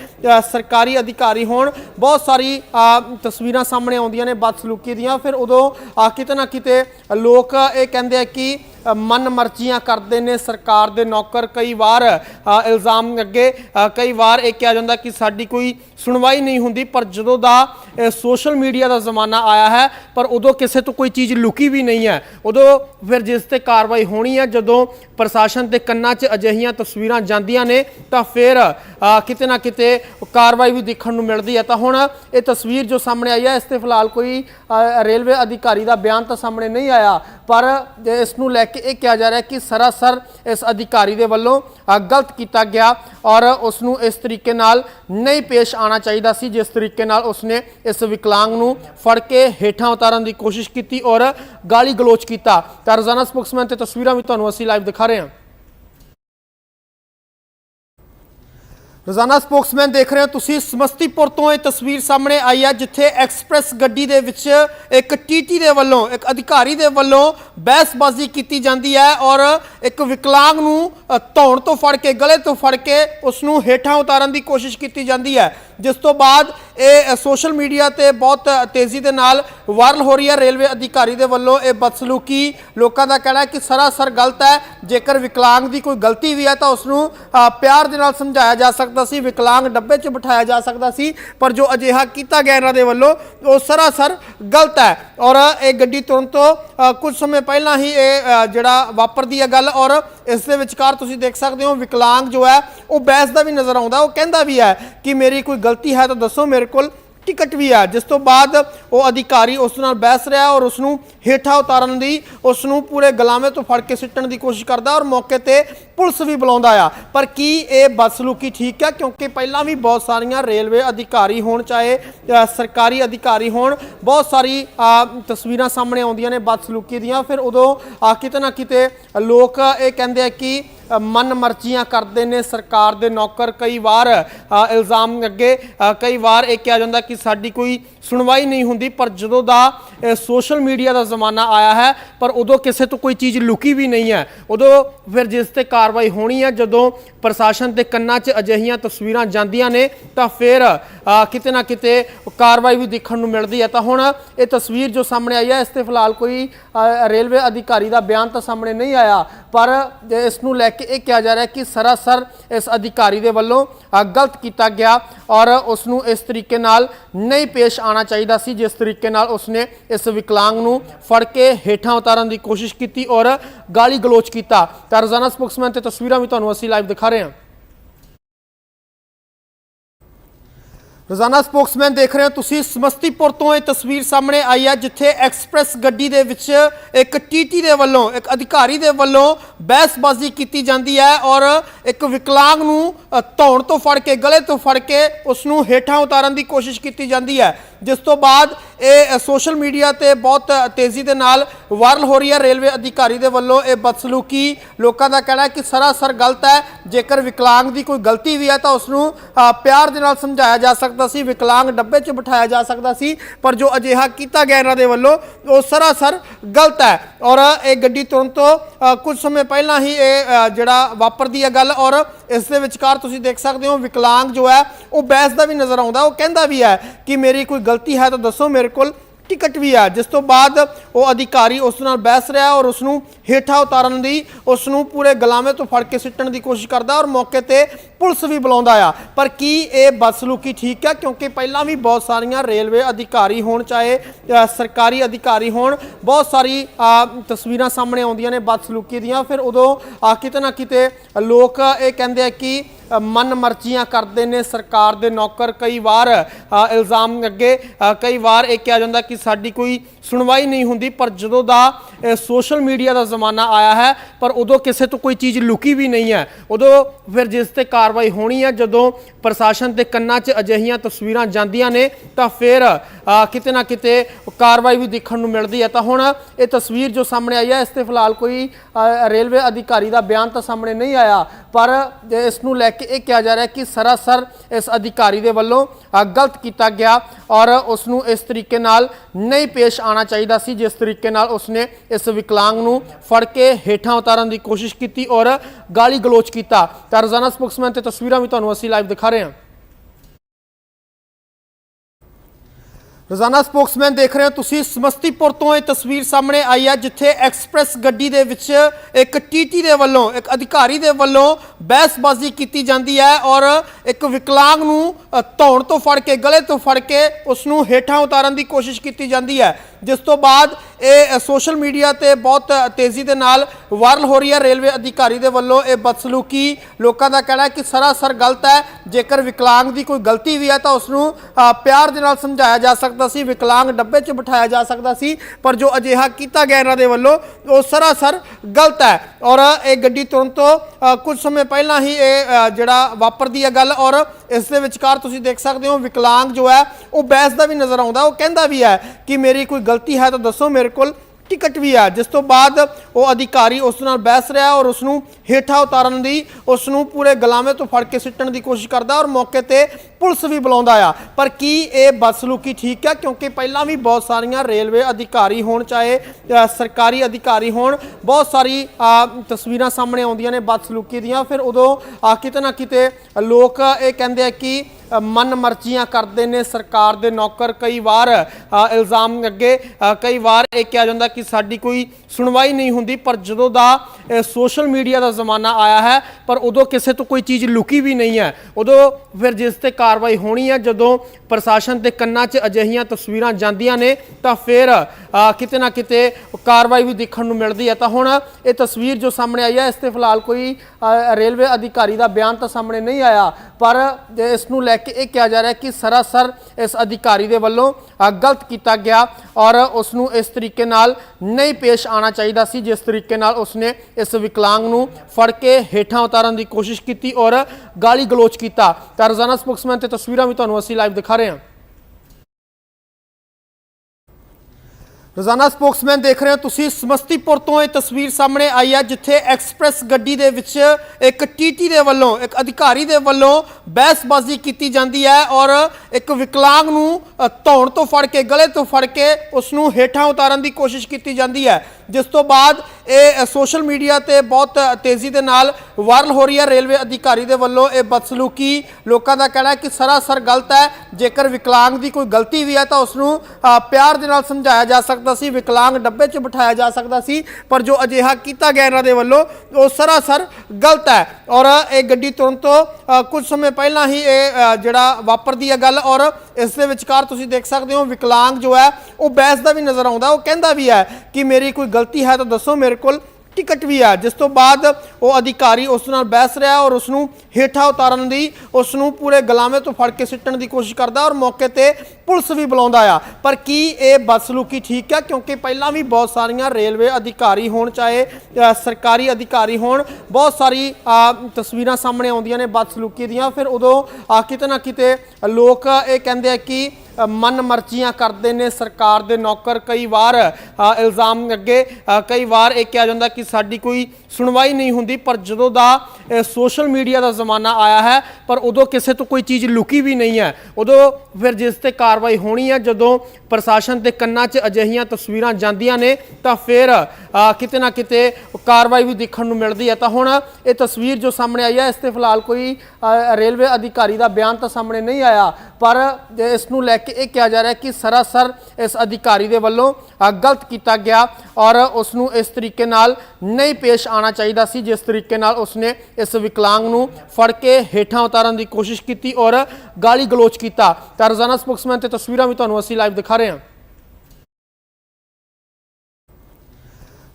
ਸਰਕਾਰੀ ਅਧਿਕਾਰੀ ਹੋਣ, ਬਹੁਤ ਸਾਰੀ ਤਸਵੀਰਾਂ ਸਾਹਮਣੇ ਆਉਂਦੀਆਂ ਨੇ ਬਦਸਲੂਕੀ ਦੀਆਂ। ਫਿਰ ਉਦੋਂ ਕਿਤੇ ਨਾ ਕਿਤੇ ਲੋਕ ਇਹ ਕਹਿੰਦੇ ਆ ਕਿ ਮਨ ਮਰਜ਼ੀਆਂ ਕਰਦੇ ਨੇ ਸਰਕਾਰ ਦੇ ਨੌਕਰ। ਕਈ ਵਾਰ ਇਲਜ਼ਾਮ ਅੱਗੇ ਕਈ ਵਾਰ ਇਹ ਕਿਹਾ ਜਾਂਦਾ ਕਿ ਸਾਡੀ ਕੋਈ ਸੁਣਵਾਈ ਨਹੀਂ ਹੁੰਦੀ, ਪਰ ਜਦੋਂ ਦਾ ਸੋਸ਼ਲ ਮੀਡੀਆ ਦਾ ਜ਼ਮਾਨਾ ਆਇਆ ਹੈ, ਪਰ ਉਦੋਂ ਕਿਸੇ ਤੋਂ ਕੋਈ ਚੀਜ਼ ਲੁਕੀ ਵੀ ਨਹੀਂ ਹੈ। ਉਦੋਂ ਫਿਰ ਜਿਸ ਤੇ ਕਾਰਵਾਈ ਹੋਣੀ ਹੈ, ਜਦੋਂ ਪ੍ਰਸ਼ਾਸਨ ਦੇ ਕੰਨਾਂ 'ਚ ਅਜਿਹੀਆਂ ਤਸਵੀਰਾਂ ਜਾਂਦੀਆਂ ਨੇ, ਤਾਂ ਫਿਰ ਕਿਤੇ ਨਾ ਕਿਤੇ ਕਾਰਵਾਈ ਵੀ ਦੇਖਣ ਨੂੰ ਮਿਲਦੀ ਹੈ। ਤਾਂ ਹੁਣ ਇਹ ਤਸਵੀਰ ਜੋ ਸਾਹਮਣੇ ਆਈ ਹੈ, ਇਸ ਤੇ ਫਿਲਹਾਲ ਕੋਈ ਰੇਲਵੇ ਅਧਿਕਾਰੀ ਦਾ ਬਿਆਨ ਤਾਂ ਸਾਹਮਣੇ ਨਹੀਂ ਆਇਆ। ਪਰ ਇਸ ਨੂੰ ਲੈ ਕੇ ਇਹ ਕਿਹਾ ਜਾ ਰਿਹਾ ਕਿ ਸਰਾਸਰ ਇਸ ਅਧਿਕਾਰੀ ਦੇ ਵੱਲੋਂ ਗਲਤ ਕੀਤਾ ਗਿਆ ਔਰ ਉਸ ਨੂੰ ਇਸ ਤਰੀਕੇ ਨਾਲ ਨਹੀਂ ਪੇਸ਼ ਆਣਾ ਚਾਹੀਦਾ ਸੀ, ਜਿਸ ਤਰੀਕੇ ਨਾਲ ਉਸਨੇ ਇਸ ਵਿਕਲਾਂਗ ਨੂੰ ਫੜ ਕੇ ਹੇਠਾਂ ਉਤਾਰਨ ਦੀ ਕੋਸ਼ਿਸ਼ ਕੀਤੀ ਔਰ ਗਾਲੀ ਗਲੋਚ ਕੀਤਾ। ਤਾਂ ਰੋਜ਼ਾਨਾ ਸਪੋਕਸਮੈਨ ਤੇ ਤਸਵੀਰਾਂ ਵੀ ਤੁਹਾਨੂੰ ਅਸੀਂ ਲਾਈਵ ਦਿਖਾ ਰਹੇ ਹਾਂ। ਰੋਜ਼ਾਨਾ ਸਪੋਕਸਮੈਨ ਦੇਖ ਰਹੇ ਹੋ ਤੁਸੀਂ ਸਮਸਤੀਪੁਰ ਤੋਂ ਇਹ ਤਸਵੀਰ ਸਾਹਮਣੇ ਆਈ ਹੈ ਜਿੱਥੇ ਐਕਸਪ੍ਰੈਸ ਗੱਡੀ ਦੇ ਵਿੱਚ ਇੱਕ ਟੀਟੀ ਦੇ ਵੱਲੋਂ ਇੱਕ ਅਧਿਕਾਰੀ ਦੇ ਵੱਲੋਂ ਬਹਿਸਬਾਜ਼ੀ ਕੀਤੀ ਜਾਂਦੀ ਹੈ ਔਰ ਇੱਕ ਵਿਕਲਾਂਗ ਨੂੰ ਅ, ਧੌਣ ਤੋਂ ਫੜ ਕੇ ਗਲੇ ਤੋਂ ਫੜ ਕੇ ਉਸ ਨੂੰ ਹੇਠਾਂ ਉਤਾਰਨ ਦੀ ਕੋਸ਼ਿਸ਼ ਕੀਤੀ ਜਾਂਦੀ ਹੈ। ਜਿਸ ਤੋਂ ਬਾਅਦ ਇਹ ਸੋਸ਼ਲ ਮੀਡੀਆ ਤੇ ਬਹੁਤ ਤੇਜ਼ੀ ਦੇ ਨਾਲ ਵਾਇਰਲ ਹੋ ਰਹੀ ਹੈ। ਰੇਲਵੇ ਅਧਿਕਾਰੀ ਦੇ ਵੱਲੋਂ ਇਹ ਬਦਸਲੂਕੀ ਲੋਕਾਂ ਦਾ ਕਹਿਣਾ ਹੈ ਕਿ ਸਰਾਸਰ ਗਲਤ ਹੈ। ਜੇਕਰ ਵਿਕਲਾਂਗ ਦੀ ਕੋਈ ਗਲਤੀ ਵੀ ਹੈ ਤਾਂ ਉਸ ਨੂੰ ਪਿਆਰ ਦੇ ਨਾਲ ਸਮਝਾਇਆ ਜਾ ਸਕਦਾ ਸੀ ਵਿਕਲਾਂਗ ਡੱਬੇ 'ਚ ਬਿਠਾਇਆ ਜਾ ਸਕਦਾ ਸੀ ਪਰ ਜੋ ਅਜਿਹਾ ਕੀਤਾ ਗਿਆ ਇਹਨਾਂ ਦੇ ਵੱਲੋਂ ਉਹ ਸਰਾਸਰ ਗਲਤ ਹੈ। ਔਰ ਇਹ ਗੱਡੀ ਤੁਰਨ ਤੋਂ ਅ, ਕੁਝ ਸਮੇਂ ਪਹਿਲਾਂ ਹੀ ਇਹ ਜਿਹੜਾ ਵਾਪਰਦੀ ਹੈ ਗੱਲ ਔਰ ਇਸ ਦੇ ਵਿਚਕਾਰ ਤੁਸੀਂ ਦੇਖ ਸਕਦੇ ਹੋ ਵਿਕਲਾਂਗ ਜੋ ਹੈ, ਉਹ ਬਹਿਸ ਦਾ ਵੀ ਨਜ਼ਰ ਆਉਂਦਾ, ਉਹ ਕਹਿੰਦਾ ਵੀ ਹੈ ਕਿ ਮੇਰੀ ਕੋਈ ਗਲਤੀ ਹੈ ਤਾਂ ਦੱਸੋ ਮੇਰੇ ਕੋਲ। ਟਿਕਟ ਵੀ ਹੈ ਜਿਸ ਤੋਂ ਬਾਅਦ ਉਹ ਅਧਿਕਾਰੀ ਉਸ ਨਾਲ ਬਹਿਸ ਰਿਹਾ ਔਰ ਉਸ ਨੂੰ ਹੇਠਾਂ ਉਤਾਰਨ ਦੀ ਉਸ ਨੂੰ ਪੂਰੇ ਗਲਾਮੇ ਤੋਂ ਫੜ ਕੇ ਸਿੱਟਣ ਦੀ ਕੋਸ਼ਿਸ਼ ਕਰਦਾ ਔਰ ਮੌਕੇ ਤੇ ਪੁਲਿਸ ਵੀ ਬੁਲਾਉਂਦਾ ਆ। ਪਰ ਕੀ ਇਹ ਬਦਸਲੂਕੀ ਠੀਕ ਹੈ? ਕਿਉਂਕਿ ਪਹਿਲਾਂ ਵੀ ਬਹੁਤ ਸਾਰੀਆਂ ਰੇਲਵੇ ਅਧਿਕਾਰੀ ਹੋਣ, ਚਾਹੇ ਸਰਕਾਰੀ ਅਧਿਕਾਰੀ ਹੋਣ, ਬਹੁਤ ਸਾਰੀ ਤਸਵੀਰਾਂ ਸਾਹਮਣੇ ਆਉਂਦੀਆਂ ਨੇ ਬਦਸਲੂਕੀ ਦੀਆਂ। ਫਿਰ ਉਦੋਂ ਕਿਤੇ ਨਾ ਕਿਤੇ ਲੋਕ ਇਹ ਕਹਿੰਦੇ ਆ ਕਿ ਮਨ ਮਰਜ਼ੀਆਂ ਕਰਦੇ ਨੇ, ਸਰਕਾਰ ਦੇ ਨੌਕਰ ਕਈ ਵਾਰ ਇਲਜ਼ਾਮ ਅੱਗੇ ਕਈ ਵਾਰ ਇਹ ਕਿਹਾ ਜਾਂਦਾ ਕਿ ਸਾਡੀ ਕੋਈ ਸੁਣਵਾਈ ਨਹੀਂ ਹੁੰਦੀ, ਪਰ ਜਦੋਂ ਦਾ ਸੋਸ਼ਲ ਮੀਡੀਆ ਦਾ ਜ਼ਮਾਨਾ ਆਇਆ ਹੈ, ਪਰ ਉਦੋਂ ਕਿਸੇ ਤੋਂ ਕੋਈ ਚੀਜ਼ ਲੁਕੀ ਵੀ ਨਹੀਂ ਹੈ। ਉਦੋਂ ਫਿਰ ਜਿਸ ਤੇ ਕਾਰਵਾਈ ਹੋਣੀ ਹੈ, ਜਦੋਂ ਪ੍ਰਸ਼ਾਸਨ ਦੇ ਕੰਨਾਂ 'ਚ ਅਜਿਹੀਆਂ ਤਸਵੀਰਾਂ ਜਾਂਦੀਆਂ ਨੇ, ਤਾਂ ਫਿਰ ਕਿਤੇ ਨਾ ਕਿਤੇ ਕਾਰਵਾਈ ਵੀ ਦੇਖਣ ਨੂੰ ਮਿਲਦੀ ਹੈ। ਤਾਂ ਹੁਣ ਇਹ ਤਸਵੀਰ ਜੋ ਸਾਹਮਣੇ ਆਈ ਹੈ, ਇਸ ਤੇ ਫਿਲਹਾਲ ਕੋਈ ਰੇਲਵੇ ਅਧਿਕਾਰੀ ਦਾ ਬਿਆਨ ਤਾਂ ਸਾਹਮਣੇ ਨਹੀਂ ਆਇਆ ਪਰ ਇਸ ਨੂੰ ਲੈ ਕੇ ਇਹ ਕਿਹਾ ਜਾ ਰਿਹਾ ਕਿ ਸਰਾਸਰ ਇਸ ਅਧਿਕਾਰੀ ਦੇ ਵੱਲੋਂ ਗਲਤ ਕੀਤਾ ਗਿਆ ਔਰ ਉਸ ਨੂੰ ਇਸ ਤਰੀਕੇ ਨਾਲ ਨਹੀਂ ਪੇਸ਼ ਆਣਾ ਚਾਹੀਦਾ ਸੀ, ਜਿਸ ਤਰੀਕੇ ਨਾਲ ਉਸਨੇ ਇਸ ਵਿਕਲਾਂਗ ਨੂੰ ਫੜ ਕੇ ਹੇਠਾਂ ਉਤਾਰਨ ਦੀ ਕੋਸ਼ਿਸ਼ ਕੀਤੀ ਔਰ ਗਾਲੀ ਗਲੋਚ ਕੀਤਾ। ਤਾਂ ਰੋਜ਼ਾਨਾ ਸਪੋਕਸਮੈਨ ਤੇ ਤਸਵੀਰਾਂ ਵੀ ਤੁਹਾਨੂੰ ਅਸੀਂ ਲਾਈਵ ਦਿਖਾ ਰਹੇ ਹਾਂ। ਰੋਜ਼ਾਨਾ ਸਪੋਕਸਮੈਨ ਦੇਖ ਰਹੇ ਹੋ ਤੁਸੀਂ ਸਮਸਤੀਪੁਰ ਤੋਂ ਇਹ ਤਸਵੀਰ ਸਾਹਮਣੇ ਆਈ ਹੈ, ਜਿੱਥੇ ਐਕਸਪ੍ਰੈਸ ਗੱਡੀ ਦੇ ਵਿੱਚ ਇੱਕ ਟੀਟੀ ਦੇ ਵੱਲੋਂ, ਇੱਕ ਅਧਿਕਾਰੀ ਦੇ ਵੱਲੋਂ ਬਹਿਸਬਾਜ਼ੀ ਕੀਤੀ ਜਾਂਦੀ ਹੈ ਔਰ ਇੱਕ ਵਿਕਲਾਂਗ ਨੂੰ ਧੌਣ ਤੋਂ ਫੜ ਕੇ, ਗਲੇ ਤੋਂ ਫੜ ਕੇ ਉਸ ਨੂੰ ਹੇਠਾਂ ਉਤਾਰਨ ਦੀ ਕੋਸ਼ਿਸ਼ ਕੀਤੀ ਜਾਂਦੀ ਹੈ। ਜਿਸ ਤੋਂ ਬਾਅਦ ਇਹ ਸੋਸ਼ਲ ਮੀਡੀਆ ਤੇ ਬਹੁਤ ਤੇਜ਼ੀ ਦੇ ਨਾਲ ਵਾਇਰਲ ਹੋ ਰਹੀ ਹੈ। ਰੇਲਵੇ ਅਧਿਕਾਰੀ ਦੇ ਵੱਲੋਂ ਇਹ ਬਦਸਲੂਕੀ ਲੋਕਾਂ ਦਾ ਕਹਿਣਾ ਹੈ ਕਿ ਸਰਾਸਰ ਗਲਤ ਹੈ। ਜੇਕਰ ਵਿਕਲਾਂਗ ਦੀ ਕੋਈ ਗਲਤੀ ਵੀ ਹੈ ਤਾਂ ਉਸ ਨੂੰ ਪਿਆਰ ਦੇ ਨਾਲ ਸਮਝਾਇਆ ਜਾ ਸਕਦਾ ਸੀ ਵਿਕਲਾਂਗ ਡੱਬੇ 'ਚ ਬਿਠਾਇਆ ਜਾ ਸਕਦਾ ਸੀ ਪਰ ਜੋ ਅਜਿਹਾ ਕੀਤਾ ਗਿਆ ਇਹਨਾਂ ਦੇ ਵੱਲੋਂ ਉਹ ਸਰਾਸਰ ਗਲਤ ਹੈ। ਔਰ ਇਹ ਗੱਡੀ ਤੁਰੰਤ ਤੋਂ ਅ, ਕੁਝ ਸਮੇਂ ਪਹਿਲਾਂ ਹੀ ਇਹ ਜਿਹੜਾ ਵਾਪਰਦੀ ਹੈ ਗੱਲ ਔਰ ਇਸ ਦੇ ਵਿਚਕਾਰ ਤੁਸੀਂ ਦੇਖ ਸਕਦੇ ਹੋ ਵਿਕਲਾਂਗ ਜੋ ਹੈ, ਉਹ ਬਹਿਸ ਦਾ ਵੀ ਨਜ਼ਰ ਆਉਂਦਾ, ਉਹ ਕਹਿੰਦਾ ਵੀ ਹੈ ਕਿ ਮੇਰੀ ਕੋਈ ਗਲਤੀ ਹੈ ਤਾਂ ਦੱਸੋ ਮੇਰੇ ਕੋਲ। ਟਿਕਟ ਵੀ ਹੈ ਜਿਸ ਤੋਂ ਬਾਅਦ ਉਹ ਅਧਿਕਾਰੀ ਉਸ ਨਾਲ ਬਹਿਸ ਰਿਹਾ ਔਰ ਉਸ ਨੂੰ ਹੇਠਾਂ ਉਤਾਰਨ ਦੀ, ਉਸ ਨੂੰ ਪੂਰੇ ਗੁਲਾਮੇ ਤੋਂ ਫੜ ਕੇ ਸਿੱਟਣ ਦੀ ਕੋਸ਼ਿਸ਼ ਕਰਦਾ ਔਰ ਮੌਕੇ ਤੇ ਪੁਲਿਸ ਵੀ ਬੁਲਾਉਂਦਾ ਆ। ਪਰ ਕੀ ਇਹ ਬਦਸਲੂਕੀ ਠੀਕ ਹੈ? ਕਿਉਂਕਿ ਪਹਿਲਾਂ ਵੀ ਬਹੁਤ ਸਾਰੀਆਂ ਰੇਲਵੇ ਅਧਿਕਾਰੀ ਹੋਣ, ਚਾਹੇ ਸਰਕਾਰੀ ਅਧਿਕਾਰੀ ਹੋਣ, ਬਹੁਤ ਸਾਰੀ ਤਸਵੀਰਾਂ ਸਾਹਮਣੇ ਆਉਂਦੀਆਂ ਨੇ ਬਦਸਲੂਕੀ ਦੀਆਂ। ਫਿਰ ਉਦੋਂ ਕਿਤੇ ਨਾ ਕਿਤੇ ਲੋਕ ਇਹ ਕਹਿੰਦੇ ਆ ਕਿ ਅ, ਮਨ ਮਰਜ਼ੀਆਂ ਕਰਦੇ ਨੇ ਸਰਕਾਰ ਦੇ ਨੌਕਰ ਕਈ ਵਾਰ ਇਲਜ਼ਾਮ ਅੱਗੇ ਕਈ ਵਾਰ ਇਹ ਕਿਹਾ ਜਾਂਦਾ ਕਿ ਸਾਡੀ ਕੋਈ ਸੁਣਵਾਈ ਨਹੀਂ ਹੁੰਦੀ ਪਰ ਜਦੋਂ ਦਾ ਸੋਸ਼ਲ ਮੀਡੀਆ ਦਾ ਜ਼ਮਾਨਾ ਆਇਆ ਹੈ ਪਰ ਉਦੋਂ ਕਿਸੇ ਤੋਂ ਕੋਈ ਚੀਜ਼ ਲੁਕੀ ਵੀ ਨਹੀਂ ਹੈ। ਉਦੋਂ ਫਿਰ ਜਿਸ ਤੇ ਕਾਰਵਾਈ ਹੋਣੀ ਹੈ ਜਦੋਂ ਪ੍ਰਸ਼ਾਸਨ ਦੇ ਕੰਨਾਂ 'ਚ ਅਜਿਹੀਆਂ ਤਸਵੀਰਾਂ ਜਾਂਦੀਆਂ ਨੇ ਤਾਂ ਫਿਰ ਕਿਤੇ ਨਾ ਕਿਤੇ ਕਾਰਵਾਈ ਵੀ ਦੇਖਣ ਨੂੰ ਮਿਲਦੀ ਹੈ। ਤਾਂ ਹੁਣ ਇਹ ਤਸਵੀਰ ਜੋ ਸਾਹਮਣੇ ਆਈ ਹੈ ਇਸ ਤੇ ਫਿਲਹਾਲ ਕੋਈ ਰੇਲਵੇ ਅਧਿਕਾਰੀ ਦਾ ਬਿਆਨ ਤਾਂ ਸਾਹਮਣੇ ਨਹੀਂ ਆਇਆ ਪਰ ਇਸ ਨੂੰ ਲੈ ਕੇ ਇਹ ਕਿਹਾ ਜਾ ਰਿਹਾ ਕਿ ਸਰਾਸਰ ਇਸ ਅਧਿਕਾਰੀ ਦੇ ਵੱਲੋਂ ਗਲਤ ਕੀਤਾ ਗਿਆ ਔਰ ਉਸ ਨੂੰ ਇਸ ਤਰੀਕੇ ਨਾਲ ਨਹੀਂ ਪੇਸ਼ ਆਣਾ ਚਾਹੀਦਾ ਸੀ, ਜਿਸ ਤਰੀਕੇ ਨਾਲ ਉਸਨੇ ਇਸ ਵਿਕਲਾਂਗ ਨੂੰ ਫੜ ਕੇ ਹੇਠਾਂ ਉਤਾਰਨ ਦੀ ਕੋਸ਼ਿਸ਼ ਕੀਤੀ ਔਰ ਗਾਲੀ ਗਲੋਚ ਕੀਤਾ। ਤਾਂ ਰੋਜ਼ਾਨਾ ਸਪੋਕਸਮੈਨ ਤੇ ਤਸਵੀਰਾਂ ਵੀ ਤੁਹਾਨੂੰ ਅਸੀਂ ਲਾਈਵ ਦਿਖਾ ਰਹੇ ਹਾਂ। ਰੋਜ਼ਾਨਾ ਸਪੋਕਸਮੈਨ ਦੇਖ ਰਹੇ ਹੋ ਤੁਸੀਂ ਸਮਸਤੀਪੁਰ ਤੋਂ ਇਹ ਤਸਵੀਰ ਸਾਹਮਣੇ ਆਈ ਹੈ, ਜਿੱਥੇ ਐਕਸਪ੍ਰੈਸ ਗੱਡੀ ਦੇ ਵਿੱਚ ਇੱਕ ਟੀਟੀ ਦੇ ਵੱਲੋਂ, ਇੱਕ ਅਧਿਕਾਰੀ ਦੇ ਵੱਲੋਂ ਬਹਿਸਬਾਜ਼ੀ ਕੀਤੀ ਜਾਂਦੀ ਹੈ ਔਰ ਇੱਕ ਵਿਕਲਾਂਗ ਨੂੰ ਧੌਣ ਤੋਂ ਫੜ ਕੇ, ਗਲੇ ਤੋਂ ਫੜ ਕੇ ਉਸ ਨੂੰ ਹੇਠਾਂ ਉਤਾਰਨ ਦੀ ਕੋਸ਼ਿਸ਼ ਕੀਤੀ ਜਾਂਦੀ ਹੈ। ਜਿਸ ਤੋਂ ਬਾਅਦ ਇਹ ਸੋਸ਼ਲ ਮੀਡੀਆ ਤੇ ਬਹੁਤ ਤੇਜ਼ੀ ਦੇ ਨਾਲ ਵਾਇਰਲ ਹੋ ਰਹੀ ਹੈ। ਰੇਲਵੇ ਅਧਿਕਾਰੀ ਦੇ ਵੱਲੋਂ ਇਹ ਬਦਸਲੂਕੀ ਲੋਕਾਂ ਦਾ ਕਹਿਣਾ ਹੈ ਕਿ ਸਰਾਸਰ ਗਲਤ ਹੈ। ਜੇਕਰ ਵਿਕਲਾਂਗ ਦੀ ਕੋਈ ਗਲਤੀ ਵੀ ਹੈ ਤਾਂ ਉਸ ਨੂੰ ਪਿਆਰ ਦੇ ਨਾਲ ਸਮਝਾਇਆ ਜਾ ਸਕਦਾ ਸੀ ਵਿਕਲਾਂਗ ਡੱਬੇ 'ਚ ਬਿਠਾਇਆ ਜਾ ਸਕਦਾ ਸੀ ਪਰ ਜੋ ਅਜਿਹਾ ਕੀਤਾ ਗਿਆ ਇਹਨਾਂ ਦੇ ਵੱਲੋਂ ਉਹ ਸਰਾਸਰ ਗਲਤ ਹੈ। ਔਰ ਇਹ ਗੱਡੀ ਤੁਰੰਤ ਤੋਂ ਅ, ਕੁਝ ਸਮੇਂ ਪਹਿਲਾਂ ਹੀ ਇਹ ਜਿਹੜਾ ਵਾਪਰਦੀ ਹੈ ਗੱਲ ਔਰ ਇਸ ਦੇ ਵਿਚਕਾਰ ਤੁਸੀਂ ਦੇਖ ਸਕਦੇ ਹੋ ਵਿਕਲਾਂਗ ਜੋ ਹੈ, ਉਹ ਬਹਿਸ ਵੀ ਨਜ਼ਰ ਆਉਂਦਾ, ਉਹ ਕਹਿੰਦਾ ਵੀ ਹੈ ਕਿ ਮੇਰੀ ਕੋਈ ਗਲਤੀ ਹੈ ਤਾਂ ਦੱਸੋ ਮੇਰੇ ਕੋਲ ਟਿਕਟ ਵੀ ਹੈ। ਜਿਸ ਤੋਂ ਬਾਅਦ ਉਹ ਅਧਿਕਾਰੀ ਉਸ ਨਾਲ ਬਹਿਸ ਰਿਹਾ ਔਰ ਉਸ ਨੂੰ ਹੇਠਾਂ ਉਤਾਰਨ ਦੀ ਉਸ ਨੂੰ ਪੂਰੇ ਗੁਲਾਮੇ ਤੋਂ ਫੜ ਕੇ ਸਿੱਟਣ ਦੀ ਕੋਸ਼ਿਸ਼ ਕਰਦਾ ਔਰ ਮੌਕੇ ਤੇ ਪੁਲਿਸ ਵੀ ਬੁਲਾਉਂਦਾ ਆ। ਪਰ ਕੀ ਇਹ ਬਦਸਲੂਕੀ ਠੀਕ ਆ? ਕਿਉਂਕਿ ਪਹਿਲਾਂ ਵੀ ਬਹੁਤ ਸਾਰੀਆਂ ਰੇਲਵੇ ਅਧਿਕਾਰੀ ਹੋਣ, ਚਾਹੇ ਸਰਕਾਰੀ ਅਧਿਕਾਰੀ ਹੋਣ, ਬਹੁਤ ਸਾਰੀ ਤਸਵੀਰਾਂ ਸਾਹਮਣੇ ਆਉਂਦੀਆਂ ਨੇ ਬਦਸਲੂਕੀ ਦੀਆਂ। ਫਿਰ ਉਦੋਂ ਕਿਤੇ ਨਾ ਕਿਤੇ ਲੋਕ ਇਹ ਕਹਿੰਦੇ ਆ ਕਿ ਮਨ ਮਰਜ਼ੀਆਂ ਕਰਦੇ ਨੇ ਸਰਕਾਰ ਦੇ ਨੌਕਰ। ਕਈ ਵਾਰ ਇਲਜ਼ਾਮ ਅੱਗੇ ਕਈ ਵਾਰ ਇਹ ਕਿਹਾ ਜਾਂਦਾ ਕਿ ਸਾਡੀ ਕੋਈ ਸੁਣਵਾਈ ਨਹੀਂ ਹੁੰਦੀ। ਪਰ ਜਦੋਂ ਦਾ ਸੋਸ਼ਲ ਮੀਡੀਆ ਦਾ ਜ਼ਮਾਨਾ ਆਇਆ ਹੈ, ਪਰ ਉਦੋਂ ਕਿਸੇ ਤੋਂ ਕੋਈ ਚੀਜ਼ ਲੁਕੀ ਵੀ ਨਹੀਂ ਹੈ। ਉਦੋਂ ਫਿਰ ਜਿਸ ਤੇ ਕਾਰਵਾਈ ਹੋਣੀ ਹੈ ਜਦੋਂ ਪ੍ਰਸ਼ਾਸਨ ਦੇ ਕੰਨਾਂ 'ਚ ਅਜਿਹੀਆਂ ਤਸਵੀਰਾਂ ਜਾਂਦੀਆਂ ਨੇ ਤਾਂ ਫਿਰ ਅ, ਕਿਤੇ ਨਾ ਕਿਤੇ ਕਾਰਵਾਈ ਵੀ ਦੇਖਣ ਨੂੰ ਮਿਲਦੀ ਹੈ ਤਾਂ ਹੁਣ ਇਹ ਤਸਵੀਰ ਜੋ ਸਾਹਮਣੇ ਆਈ ਹੈ ਇਸ ਤੇ ਫਿਲਹਾਲ ਕੋਈ ਅ, ਰੇਲਵੇ ਅਧਿਕਾਰੀ ਦਾ ਬਿਆਨ ਤਾਂ ਸਾਹਮਣੇ ਨਹੀਂ ਆਇਆ। ਪਰ ਇਸ ਨੂੰ ਲੈ ਕੇ ਇਹ ਕਿਹਾ ਜਾ ਰਿਹਾ ਕਿ ਸਰਾਸਰ ਇਸ ਅਧਿਕਾਰੀ ਦੇ ਵੱਲੋਂ ਗਲਤ ਕੀਤਾ ਗਿਆ ਔਰ ਉਸ ਨੂੰ ਇਸ ਤਰੀਕੇ ਨਾਲ ਨਹੀਂ ਪੇਸ਼ ਆਣਾ ਚਾਹੀਦਾ ਸੀ, ਜਿਸ ਤਰੀਕੇ ਨਾਲ ਉਸਨੇ ਇਸ ਵਿਕਲਾਂਗ ਨੂੰ ਫੜ ਕੇ ਹੇਠਾਂ ਉਤਾਰਨ ਦੀ ਕੋਸ਼ਿਸ਼ ਕੀਤੀ ਔਰ ਗਾਲੀ ਗਲੋਚ ਕੀਤਾ। ਤਾਂ ਰੋਜ਼ਾਨਾ ਸਪੋਕਸਮੈਨ ਤੇ ਤਸਵੀਰਾਂ ਵੀ ਤੁਹਾਨੂੰ ਅਸੀਂ ਲਾਈਵ ਦਿਖਾ ਰਹੇ ਹਾਂ। ਰੋਜ਼ਾਨਾ ਸਪੋਕਸਮੈਨ ਦੇਖ ਰਹੇ ਹੋ ਤੁਸੀਂ ਸਮਸਤੀਪੁਰ ਤੋਂ ਇਹ ਤਸਵੀਰ ਸਾਹਮਣੇ ਆਈ ਹੈ ਜਿੱਥੇ ਐਕਸਪ੍ਰੈਸ ਗੱਡੀ ਦੇ ਵਿੱਚ ਇੱਕ ਟੀਟੀ ਦੇ ਵੱਲੋਂ, ਇੱਕ ਅਧਿਕਾਰੀ ਦੇ ਵੱਲੋਂ ਬਹਿਸਬਾਜ਼ੀ ਕੀਤੀ ਜਾਂਦੀ ਹੈ ਔਰ ਇੱਕ ਵਿਕਲਾਂਗ ਨੂੰ ਧੌਣ ਤੋਂ ਫੜ ਕੇ, ਗਲੇ ਤੋਂ ਫੜ ਕੇ ਉਸ ਨੂੰ ਹੇਠਾਂ ਉਤਾਰਨ ਦੀ ਕੋਸ਼ਿਸ਼ ਕੀਤੀ ਜਾਂਦੀ ਹੈ। ਜਿਸ ਤੋਂ ਬਾਅਦ ਇਹ ਸੋਸ਼ਲ ਮੀਡੀਆ ਤੇ ਬਹੁਤ ਤੇਜ਼ੀ ਦੇ ਨਾਲ ਵਾਇਰਲ ਹੋ ਰਹੀ ਹੈ। ਰੇਲਵੇ ਅਧਿਕਾਰੀ ਦੇ ਵੱਲੋਂ ਇਹ ਬਦਸਲੂਕੀ ਲੋਕਾਂ ਦਾ ਕਹਿਣਾ ਹੈ ਕਿ ਸਰਾਸਰ ਗਲਤ ਹੈ। ਜੇਕਰ ਵਿਕਲਾਂਗ ਦੀ ਕੋਈ ਗਲਤੀ ਵੀ ਹੈ ਤਾਂ ਉਸ ਨੂੰ ਪਿਆਰ ਦੇ ਨਾਲ ਸਮਝਾਇਆ ਜਾ ਸਕਦਾ ਸੀ। ਵਿਕਲਾਂਗ ਡੱਬੇ 'ਚ ਬਿਠਾਇਆ ਜਾ ਸਕਦਾ ਸੀ, ਪਰ ਜੋ ਅਜਿਹਾ ਕੀਤਾ ਗਿਆ ਇਹਨਾਂ ਦੇ ਵੱਲੋਂ, ਉਹ ਸਰਾਸਰ ਗਲਤ ਹੈ। ਔਰ ਇਹ ਗੱਡੀ ਤੁਰਨ ਤੋਂ ਕੁਝ ਸਮੇਂ ਪਹਿਲਾਂ ਹੀ ਇਹ ਜਿਹੜਾ ਵਾਪਰਦੀ ਹੈ ਗੱਲ ਔਰ ਇਸ ਦੇ ਵਿਚਕਾਰ ਤੁਸੀਂ ਦੇਖ ਸਕਦੇ ਹੋ ਵਿਕਲਾਂਗ ਜੋ ਹੈ, ਉਹ ਬਹਿਸ ਦਾ ਵੀ ਨਜ਼ਰ ਆਉਂਦਾ। ਉਹ ਕਹਿੰਦਾ ਵੀ ਹੈ ਕਿ ਮੇਰੀ ਕੋਈ ਗਲਤੀ ਹੈ ਤਾਂ ਦੱਸੋ ਮੇਰੇ ਕੋਲ ਟਿਕਟ ਵੀ ਹੈ ਜਿਸ ਤੋਂ ਬਾਅਦ ਉਹ ਅਧਿਕਾਰੀ ਉਸ ਨਾਲ ਬਹਿਸ ਰਿਹਾ ਔਰ ਉਸ ਨੂੰ ਹੇਠਾਂ ਉਤਾਰਨ ਦੀ, ਉਸ ਨੂੰ ਪੂਰੇ ਗੁਲਾਮੇ ਤੋਂ ਫੜ ਕੇ ਸਿੱਟਣ ਦੀ ਕੋਸ਼ਿਸ਼ ਕਰਦਾ ਔਰ ਮੌਕੇ ਤੇ ਪੁਲਿਸ ਵੀ ਬੁਲਾਉਂਦਾ ਆ। ਪਰ ਕੀ ਇਹ ਬਦਸਲੂਕੀ ਠੀਕ ਹੈ ਕਿਉਂਕਿ ਪਹਿਲਾਂ ਵੀ ਬਹੁਤ ਸਾਰੀਆਂ ਰੇਲਵੇ ਅਧਿਕਾਰੀ ਹੋਣ, ਚਾਹੇ ਸਰਕਾਰੀ ਅਧਿਕਾਰੀ ਹੋਣ, ਬਹੁਤ ਸਾਰੀ ਤਸਵੀਰਾਂ ਸਾਹਮਣੇ ਆਉਂਦੀਆਂ ਨੇ ਬਦਸਲੂਕੀ ਦੀਆਂ। ਫਿਰ ਉਦੋਂ ਕਿਤੇ ਨਾ ਕਿਤੇ ਲੋਕ ਇਹ ਕਹਿੰਦੇ ਆ ਕਿ ਮਨ ਮਰਜ਼ੀਆਂ ਕਰਦੇ ਨੇ ਸਰਕਾਰ ਦੇ ਨੌਕਰ। ਕਈ ਵਾਰ ਇਲਜ਼ਾਮ ਅੱਗੇ ਕਈ ਵਾਰ ਇਹ ਕਿਹਾ ਜਾਂਦਾ ਕਿ ਸਾਡੀ ਕੋਈ ਸੁਣਵਾਈ ਨਹੀਂ ਹੁੰਦੀ, ਪਰ ਜਦੋਂ ਦਾ ਸੋਸ਼ਲ ਮੀਡੀਆ ਦਾ ਜ਼ਮਾਨਾ ਆਇਆ ਹੈ, ਪਰ ਉਦੋਂ ਕਿਸੇ ਤੋਂ ਕੋਈ ਚੀਜ਼ ਲੁਕੀ ਵੀ ਨਹੀਂ ਹੈ। ਉਦੋਂ ਫਿਰ ਜਿਸ ਤੇ ਕਾਰਵਾਈ ਹੋਣੀ ਹੈ, ਜਦੋਂ ਪ੍ਰਸ਼ਾਸਨ ਦੇ ਕੰਨਾਂ 'ਚ ਅਜਿਹੀਆਂ ਤਸਵੀਰਾਂ ਜਾਂਦੀਆਂ ਨੇ, ਤਾਂ ਫਿਰ ਕਿਤੇ ਨਾ ਕਿਤੇ ਕਾਰਵਾਈ ਵੀ ਦੇਖਣ ਨੂੰ ਮਿਲਦੀ ਹੈ। ਤਾਂ ਹੁਣ ਇਹ ਤਸਵੀਰ ਜੋ ਸਾਹਮਣੇ ਆਈ ਹੈ, ਇਸ ਤੇ ਫਿਲਹਾਲ ਕੋਈ ਰੇਲਵੇ ਅਧਿਕਾਰੀ ਦਾ ਬਿਆਨ ਤਾਂ ਸਾਹਮਣੇ ਨਹੀਂ ਆਇਆ, ਪਰ ਇਸ ਨੂੰ ਲੈ ਕੇ ਇਹ ਕਿਹਾ ਜਾ ਰਿਹਾ ਕਿ ਸਰਾਸਰ ਇਸ ਅਧਿਕਾਰੀ ਦੇ ਵੱਲੋਂ ਗਲਤ ਕੀਤਾ ਗਿਆ ਔਰ ਉਸ ਨੂੰ ਇਸ ਤਰੀਕੇ ਨਾਲ ਨਹੀਂ ਪੇਸ਼ ਆਣਾ ਚਾਹੀਦਾ ਸੀ, ਜਿਸ ਤਰੀਕੇ ਨਾਲ ਉਸਨੇ ਇਸ ਵਿਕਲਾਂਗ ਨੂੰ ਫੜ ਕੇ ਹੇਠਾਂ ਉਤਾਰਨ ਦੀ ਕੋਸ਼ਿਸ਼ ਕੀਤੀ ਔਰ ਗਾਲੀ ਗਲੋਚ ਕੀਤਾ। ਤਾਂ ਰੋਜ਼ਾਨਾ ਸਪੋਕਸਮੈਨ ਤੇ ਤਸਵੀਰਾਂ ਵੀ ਤੁਹਾਨੂੰ ਅਸੀਂ ਲਾਈਵ ਦਿਖਾ ਰਹੇ ਹਾਂ।